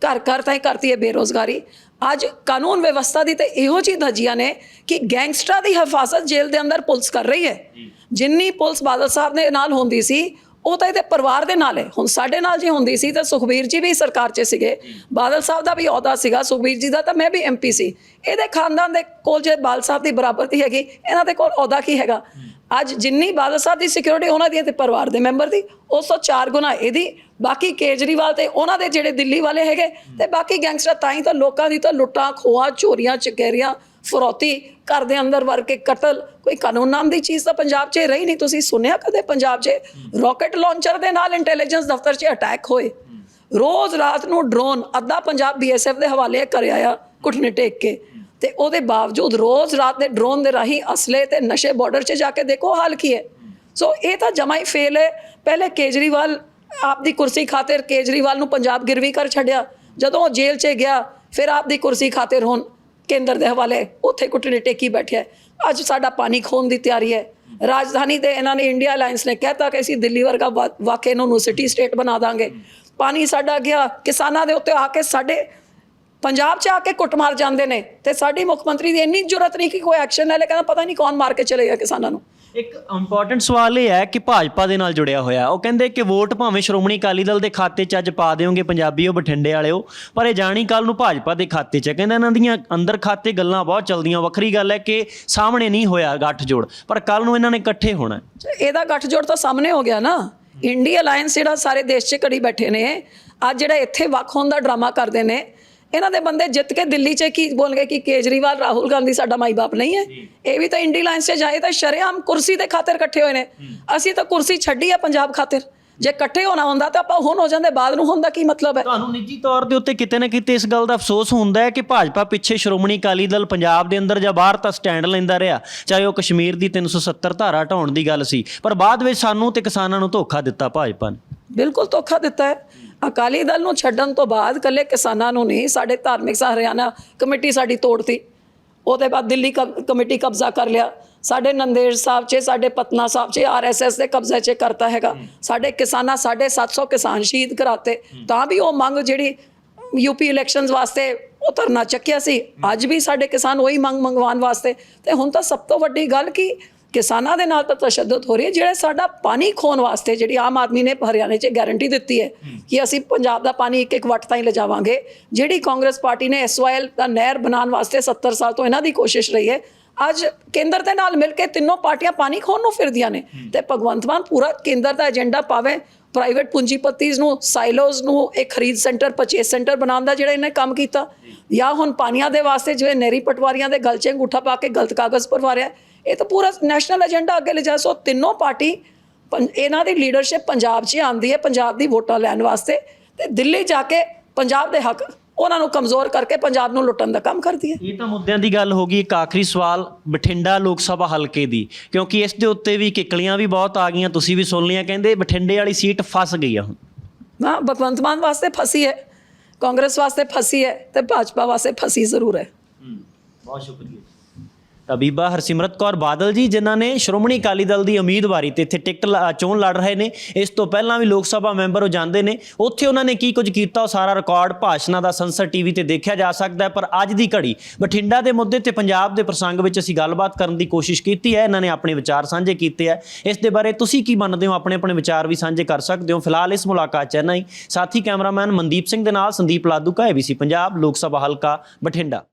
ਘਰ ਘਰ ਤਾਂ ਹੀ ਕਰਤੀ ਹੈ ਬੇਰੋਜ਼ਗਾਰੀ। ਅੱਜ ਕਾਨੂੰਨ ਵਿਵਸਥਾ ਦੀ ਤੇ ਇਹੋ ਜਿਹੀ ਧੱਜੀਆਂ ਨੇ ਕਿ ਗੈਂਗਸਟਰਾਂ ਦੀ ਹਿਫਾਜ਼ਤ ਜੇਲ੍ਹ ਦੇ ਅੰਦਰ ਪੁਲਿਸ ਕਰ ਰਹੀ ਹੈ। ਜਿੰਨੀ ਪੁਲਿਸ ਬਾਦਲ ਸਾਹਿਬ ਦੇ ਨਾਲ ਹੁੰਦੀ ਸੀ ਉਹ ਤਾਂ ਇਹਦੇ ਪਰਿਵਾਰ ਦੇ ਨਾਲ ਹੈ। ਹੁਣ ਸਾਡੇ ਨਾਲ ਜੇ ਹੁੰਦੀ ਸੀ ਤਾਂ ਸੁਖਬੀਰ ਜੀ ਵੀ ਸਰਕਾਰ 'ਚ ਸੀਗੇ। ਬਾਦਲ ਸਾਹਿਬ ਦਾ ਵੀ ਅਹੁਦਾ ਸੀਗਾ ਸੁਖਬੀਰ ਜੀ ਦਾ ਤਾਂ ਮੈਂ ਵੀ ਐਮਪੀ ਸੀ। ਇਹਦੇ ਖਾਨਦਾਨ ਦੇ ਕੋਲ ਜੇ ਬਾਲ ਸਾਹਿਬ ਦੀ ਬਰਾਬਰਤੀ ਹੈਗੀ ਇਹਨਾਂ ਦੇ ਕੋਲ ਅਹੁਦਾ ਕੀ ਹੈਗਾ? ਅੱਜ ਜਿੰਨੀ ਬਾਦਲ ਸਾਹਿਬ ਦੀ ਸਿਕਿਉਰਿਟੀ ਉਹਨਾਂ ਦੀ ਹੈ ਤੇ ਪਰਿਵਾਰ ਦੇ ਮੈਂਬਰ ਦੀ ਉਸ ਤੋਂ ਚਾਰ ਗੁਣਾ ਇਹਦੀ, ਬਾਕੀ ਕੇਜਰੀਵਾਲ ਤੇ ਉਹਨਾਂ ਦੇ ਜਿਹੜੇ ਦਿੱਲੀ ਵਾਲੇ ਹੈਗੇ, ਤੇ ਬਾਕੀ ਗੈਂਗਸਟਰ ਤਾਂ ਹੀ ਤਾਂ ਲੋਕਾਂ ਦੀ ਤਾਂ ਲੁੱਟਾਂ, ਖੋਹਾਂ ਚੋਰੀਆਂ ਚਕੇਰੀਆਂ, ਫਰੋਤੀ, ਘਰ ਦੇ ਅੰਦਰ ਵਰ ਕੇ ਕਤਲ, ਕੋਈ ਕਾਨੂੰਨ ਨਾਮ ਦੀ ਚੀਜ਼ ਤਾਂ ਪੰਜਾਬ 'ਚ ਰਹੀ ਨਹੀਂ, ਤੁਸੀਂ ਸੁਣਿਆ ਕਦੇ ਪੰਜਾਬ 'ਚ? ਰਾਕਟ ਲਾਂਚਰ ਦੇ ਨਾਲ ਇੰਟੈਲੀਜੈਂਸ ਦਫ਼ਤਰ 'ਚ ਅਟੈਕ ਹੋਏ। ਰੋਜ਼ ਰਾਤ ਨੂੰ ਡਰੋਨ ਅੱਧਾ ਪੰਜਾਬ ਬੀਐਸਐਫ ਦੇ ਹਵਾਲੇ ਕਰਿਆ ਆ ਘੁਟਨੇ ਟੇਕ ਕੇ। ਤੇ ਉਹਦੇ ਬਾਵਜੂਦ ਰੋਜ਼ ਰਾਤ ਦੇ ਡਰੋਨ ਦੇ ਰਾਹੀਂ ਅਸਲੇ ਤੇ ਨਸ਼ੇ ਬਾਰਡਰ 'ਚ ਜਾ ਕੇ ਦੇਖੋ ਹਾਲ ਕੀ ਹੈ। ਸੋ ਇਹ ਤਾਂ ਜਮਾ ਹੀ ਫੇਲ ਹੈ। ਪਹਿਲੇ ਕੇਜਰੀਵਾਲ ਆਪ ਦੀ ਕੁਰਸੀ ਖਾਤਰ ਕੇਜਰੀਵਾਲ ਨੂੰ ਪੰਜਾਬ ਗਿਰਵੀ ਕਰ ਛੱਡਿਆ। ਜਦੋਂ ਉਹ ਜੇਲ੍ਹ 'ਚ ਗਿਆ, ਫਿਰ ਆਪ ਦੀ ਕੁਰਸੀ ਖਾਤਰ ਹੁਣ ਕੇਂਦਰ ਦੇ ਹਵਾਲੇ ਉੱਥੇ ਕੁੱਟਣੇ ਟੇਕੀ ਬੈਠਿਆ ਅੱਜ ਸਾਡਾ ਪਾਣੀ ਖੋਣ ਦੀ ਤਿਆਰੀ ਹੈ। ਰਾਜਧਾਨੀ ਤੇ ਇਹਨਾਂ ਨੇ ਇੰਡੀਆ ਅਲਾਈਅੰਸ ਨੇ ਕਹਿਤਾ ਕਿ ਅਸੀਂ ਦਿੱਲੀ ਵਰਗਾ ਵਾ- ਵਾਕਈ ਨੂੰ ਸਿਟੀ ਸਟੇਟ ਬਣਾ ਦਾਂਗੇ। ਪਾਣੀ ਸਾਡਾ ਗਿਆ, ਕਿਸਾਨਾਂ ਦੇ ਉੱਤੇ ਆ ਕੇ ਸਾਡੇ ਪੰਜਾਬ 'ਚ ਆ ਕੇ ਕੁੱਟ ਮਾਰ ਜਾਂਦੇ ਨੇ ਤੇ ਸਾਡੀ ਮੁੱਖ ਮੰਤਰੀ ਦੀ ਇੰਨੀ ਜੁਰਤ ਨਹੀਂ ਕਿ ਕੋਈ ਐਕਸ਼ਨ ਲੈ ਲੇ ਕਹਿੰਦਾ ਪਤਾ ਨਹੀਂ ਕੌਣ ਮਾਰ ਕੇ ਚਲੇਗਾ ਕਿਸਾਨਾਂ ਨੂੰ ਇੱਕ ਇੰਪੋਰਟੈਂਟ ਸਵਾਲ ਇਹ ਹੈ ਕਿ ਭਾਜਪਾ ਦੇ ਨਾਲ ਜੁੜਿਆ ਹੋਇਆ ਉਹ ਕਹਿੰਦੇ ਕਿ ਵੋਟ ਭਾਵੇਂ ਸ਼੍ਰੋਮਣੀ ਅਕਾਲੀ ਦਲ ਦੇ ਖਾਤੇ 'ਚ ਅੱਜ ਪਾ ਦਿਓਗੇ ਪੰਜਾਬੀਓ ਬਠਿੰਡੇ ਵਾਲਿਓ ਪਰ ਇਹ ਜਾਣੀ ਕੱਲ ਨੂੰ ਭਾਜਪਾ ਦੇ ਖਾਤੇ 'ਚ। ਕਹਿੰਦੇ ਇਹਨਾਂ ਦੀਆਂ ਅੰਦਰ ਖਾਤੇ ਗੱਲਾਂ ਬਹੁਤ ਚੱਲਦੀਆਂ ਵੱਖਰੀ ਗੱਲ ਹੈ ਕਿ ਸਾਹਮਣੇ ਨਹੀਂ ਹੋਇਆ ਗੱਠਜੋੜ ਪਰ ਕੱਲ ਨੂੰ ਇਹਨਾਂ ਨੇ ਇਕੱਠੇ ਹੋਣਾ। ਇਹਦਾ ਗੱਠਜੋੜ ਤਾਂ ਸਾਹਮਣੇ ਹੋ ਗਿਆ ਨਾ ਇੰਡੀਆ ਅਲਾਈਅੰਸ ਜਿਹੜਾ ਸਾਰੇ ਦੇਸ਼ 'ਚ ਕੜੀ ਬੈਠੇ ਨੇ ਅੱਜ ਜਿਹੜਾ ਇੱਥੇ ਵੱਖ ਹੋਣ ਦਾ ਡਰਾਮਾ ਕਰਦੇ ਨੇ ਇਹਨਾਂ ਦੇ ਬੰਦੇ ਜਿੱਤ ਕੇ ਦਿੱਲੀ 'ਚ ਕੀ ਬੋਲਣਗੇ ਕਿ ਕੇਜਰੀਵਾਲ ਰਾਹੁਲ ਗਾਂਧੀ ਸਾਡਾ ਮਾਈ ਬਾਪ ਨਹੀਂ ਹੈ। ਇਹ ਵੀ ਤਾਂ ਇੰਡੀਆ ਅਲਾਈਅੰਸ 'ਚ ਜਾਏ ਤਾਂ ਸ਼ਰੇਆਮ ਕੁਰਸੀ ਦੇ ਖਾਤਰ ਇਕੱਠੇ ਹੋਏ ਨੇ। ਅਸੀਂ ਤਾਂ ਕੁਰਸੀ ਛੱਡੀ ਆ ਪੰਜਾਬ ਖਾਤਰ। ਜੇ ਇਕੱਠੇ ਹੋਣਾ ਹੁੰਦਾ ਤਾਂ ਆਪਾਂ ਹੁਣ ਹੋ ਜਾਂਦੇ ਬਾਅਦ ਨੂੰ ਹੁੰਦਾ ਕੀ ਮਤਲਬ ਹੈ? ਤੁਹਾਨੂੰ ਨਿੱਜੀ ਤੌਰ ਦੇ ਉੱਤੇ ਕਿਤੇ ਨਾ ਕਿਤੇ ਇਸ ਗੱਲ ਦਾ ਅਫਸੋਸ ਹੁੰਦਾ ਹੈ ਕਿ ਭਾਜਪਾ ਪਿੱਛੇ ਸ਼੍ਰੋਮਣੀ ਅਕਾਲੀ ਦਲ ਪੰਜਾਬ ਦੇ ਅੰਦਰ ਜਾਂ ਬਾਹਰ ਤਾਂ ਸਟੈਂਡ ਲੈਂਦਾ ਰਿਹਾ ਚਾਹੇ ਉਹ ਕਸ਼ਮੀਰ ਦੀ 370 ਧਾਰਾ ਹਟਾਉਣ ਦੀ ਗੱਲ ਸੀ ਪਰ ਬਾਅਦ ਵਿੱਚ ਸਾਨੂੰ ਤੇ ਕਿਸਾਨਾਂ ਨੂੰ ਧੋਖਾ ਦਿੱਤਾ ਭਾਜਪਾ ਨੇ। ਬਿਲਕੁਲ ਧੋਖਾ ਦਿੱਤਾ ਹੈ। ਅਕਾਲੀ ਦਲ ਨੂੰ ਛੱਡਣ ਤੋਂ ਬਾਅਦ ਕੱਲੇ ਕਿਸਾਨਾਂ ਨੂੰ ਨਹੀਂ ਸਾਡੇ ਧਾਰਮਿਕ ਸਾ ਹਰਿਆਣਾ ਕਮੇਟੀ ਸਾਡੀ ਤੋੜਤੀ। ਉਹਦੇ ਬਾਅਦ ਦਿੱਲੀ ਕਮੇਟੀ ਕਬਜ਼ਾ ਕਰ ਲਿਆ। ਸਾਡੇ ਨੰਦੇੜ ਸਾਹਿਬ 'ਚ ਸਾਡੇ ਪਤਨਾ ਸਾਹਿਬ 'ਚ ਆਰਐਸਐਸ ਦੇ ਕਬਜ਼ੇ 'ਚ ਕਰਤਾ ਹੈਗਾ। ਸਾਡੇ ਕਿਸਾਨਾਂ ਸਾਡੇ 700 ਕਿਸਾਨ ਸ਼ਹੀਦ ਕਰਾਤੇ। ਤਾਂ ਵੀ ਉਹ ਮੰਗ ਜਿਹੜੀ ਯੂਪੀ ਇਲੈਕਸ਼ਨਸ ਵਾਸਤੇ ਉਹ ਧਰਨਾ ਚੱਕਿਆ ਸੀ। ਅੱਜ ਵੀ ਸਾਡੇ ਕਿਸਾਨ ਉਹੀ ਮੰਗ ਮੰਗਵਾਉਣ ਵਾਸਤੇ। ਤੇ ਹੁਣ ਤਾਂ ਸਭ ਤੋਂ ਵੱਡੀ ਗੱਲ ਕੀ ਕਿਸਾਨਾਂ ਦੇ ਨਾਲ ਤਾਂ ਤਸ਼ੱਦਦ ਹੋ ਰਹੀ ਹੈ ਜਿਹੜੇ ਸਾਡਾ ਪਾਣੀ ਖੋਣ ਵਾਸਤੇ ਜਿਹੜੀ ਆਮ ਆਦਮੀ ਨੇ ਹਰਿਆਣੇ 'ਚ ਗਾਰੰਟੀ ਦਿੱਤੀ ਹੈ ਕਿ ਅਸੀਂ ਪੰਜਾਬ ਦਾ ਪਾਣੀ ਇੱਕ ਇੱਕ ਵੱਟ ਤਾਈਂ ਲਿਜਾਵਾਂਗੇ। ਜਿਹੜੀ ਕਾਂਗਰਸ ਪਾਰਟੀ ਨੇ ਐਸਵਾਈਐਲ ਦਾ ਨਹਿਰ ਬਣਾਉਣ ਵਾਸਤੇ 70 ਸਾਲ ਤੋਂ ਇਹਨਾਂ ਦੀ ਕੋਸ਼ਿਸ਼ ਰਹੀ ਹੈ ਅੱਜ ਕੇਂਦਰ ਦੇ ਨਾਲ ਮਿਲ ਕੇ ਤਿੰਨੋਂ ਪਾਰਟੀਆਂ ਪਾਣੀ ਖੋਣ ਨੂੰ ਫਿਰਦੀਆਂ ਨੇ ਤੇ ਭਗਵੰਤ ਮਾਨ ਪੂਰਾ ਕੇਂਦਰ ਦਾ ਏਜੰਡਾ ਪਾਵੇ ਪ੍ਰਾਈਵੇਟ ਪੂੰਜੀਪਤੀਜ਼ ਨੂੰ ਸਾਈਲੋਜ਼ ਨੂੰ ਇੱਕ ਖਰੀਦ ਸੈਂਟਰ ਪਰਚੇਸ ਸੈਂਟਰ ਬਣਾਉਣ ਦਾ ਜਿਹੜਾ ਇਹਨੇ ਕੰਮ ਕੀਤਾ ਜਾਂ। ਹੁਣ ਪਾਣੀਆਂ ਦੇ ਵਾਸਤੇ ਜਿਵੇਂ ਨਹਿਰੀ ਪਟਵਾਰੀਆਂ ਦੇ ਗਲਚੇ ਅੰਗੂਠਾ ਪਾ ਕੇ ਗਲਤ ਕਾਗਜ਼ ਭਰਵਾ ਰਿਹਾ ਇਹ ਤਾਂ ਪੂਰਾ ਨੈਸ਼ਨਲ ਏਜੰਡਾ ਅੱਗੇ ਲਿਜਾ ਸੋ ਤਿੰਨੋਂ ਪਾਰਟੀ ਇਹਨਾਂ ਦੀ ਲੀਡਰਸ਼ਿਪ ਪੰਜਾਬ 'ਚ ਆਂਦੀ ਹੈ ਪੰਜਾਬ ਦੀ ਵੋਟਾਂ ਲੈਣ ਵਾਸਤੇ। ਤੇ ਦਿੱਲੀ ਜਾ ਕੇ ਪੰਜਾਬ ਦੇ ਹੱਕ ਉਹਨਾਂ ਨੂੰ ਕਮਜ਼ੋਰ ਕਰਕੇ ਪੰਜਾਬ ਨੂੰ ਲੁੱਟਣ ਦਾ ਕੰਮ ਕਰਦੀ ਹੈ। ਇਹ ਤਾਂ ਮੁੱਦਿਆਂ ਦੀ ਗੱਲ ਹੋ ਗਈ ਇੱਕ ਆਖਰੀ ਸਵਾਲ ਬਠਿੰਡਾ ਲੋਕ ਸਭਾ ਹਲਕੇ ਦੀ ਕਿਉਂਕਿ ਇਸ ਦੇ ਉੱਤੇ ਵੀ ਕਿਕਲੀਆਂ ਵੀ ਬਹੁਤ ਆ ਗਈਆਂ ਤੁਸੀਂ ਵੀ ਸੁਣ ਲਈਆਂ ਕਹਿੰਦੇ ਬਠਿੰਡੇ ਵਾਲੀ ਸੀਟ ਫਸ ਗਈ ਆ ਹੁਣ। ਨਾ ਭਗਵੰਤ ਮਾਨ ਵਾਸਤੇ ਫਸੀ ਹੈ ਕਾਂਗਰਸ ਵਾਸਤੇ ਫਸੀ ਹੈ ਤੇ ਭਾਜਪਾ ਵਾਸਤੇ ਫਸੀ ਜ਼ਰੂਰ ਹੈ ਬਹੁਤ ਸ਼ੁਕਰੀਆ। ਬੀਬਾ ਹਰਸਿਮਰਤ ਕੌਰ ਬਾਦਲ ਜੀ, ਜਿਨ੍ਹਾਂ ਨੇ ਸ਼੍ਰੋਮਣੀ ਅਕਾਲੀ ਦਲ ਦੀ ਉਮੀਦਵਾਰੀ ਤੇ ਇੱਥੇ ਟਿਕਟ ਲ- ਚੋਣ ਲੜ ਰਹੇ ਨੇ। ਇਸ ਤੋਂ ਪਹਿਲਾਂ ਵੀ ਲੋਕ ਸਭਾ ਮੈਂਬਰ ਉਹ ਜਾਂਦੇ ਨੇ। ਉੱਥੇ ਉਹਨਾਂ ਨੇ ਕੀ ਕੁਝ ਕੀਤਾ? ਉਹ ਸਾਰਾ ਰਿਕਾਰਡ ਭਾਸ਼ਣਾਂ ਦਾ ਸੰਸਦ ਟੀਵੀ ਤੇ ਦੇਖਿਆ ਜਾ ਸਕਦਾ ਹੈ, ਪਰ ਅੱਜ ਦੀ ਘੜੀ ਬਠਿੰਡਾ ਦੇ ਮੁੱਦੇ ਤੇ ਪੰਜਾਬ ਦੇ ਪ੍ਰਸੰਗ ਵਿੱਚ ਅਸੀਂ ਗੱਲਬਾਤ ਕਰਨ ਦੀ ਕੋਸ਼ਿਸ਼ ਕੀਤੀ ਹੈ। ਇਹਨਾਂ ਨੇ ਆਪਣੇ ਵਿਚਾਰ ਸਾਂਝੇ ਕੀਤੇ ਹੈ। ਇਸ ਦੇ ਬਾਰੇ ਤੁਸੀਂ ਕੀ ਮੰਨਦੇ ਹੋ? ਆਪਣੇ ਆਪਣੇ ਵਿਚਾਰ ਵੀ ਸਾਂਝੇ ਕਰ ਸਕਦੇ ਹੋ। ਫਿਲਹਾਲ ਇਸ ਮੁਲਾਕਾਤ ਚ ਇੰਨਾ ਹੀ। ਸਾਥੀ ਕੈਮਰਾਮੈਨ ਮਨਦੀਪ ਸਿੰਘ ਦੇ ਨਾਲ ਸੰਦੀਪ ਲਾਦੂਕਾ ਏਬੀਸੀ ਪੰਜਾਬ, ਲੋਕ ਸਭਾ ਹਲਕਾ, ਬਠਿੰਡਾ।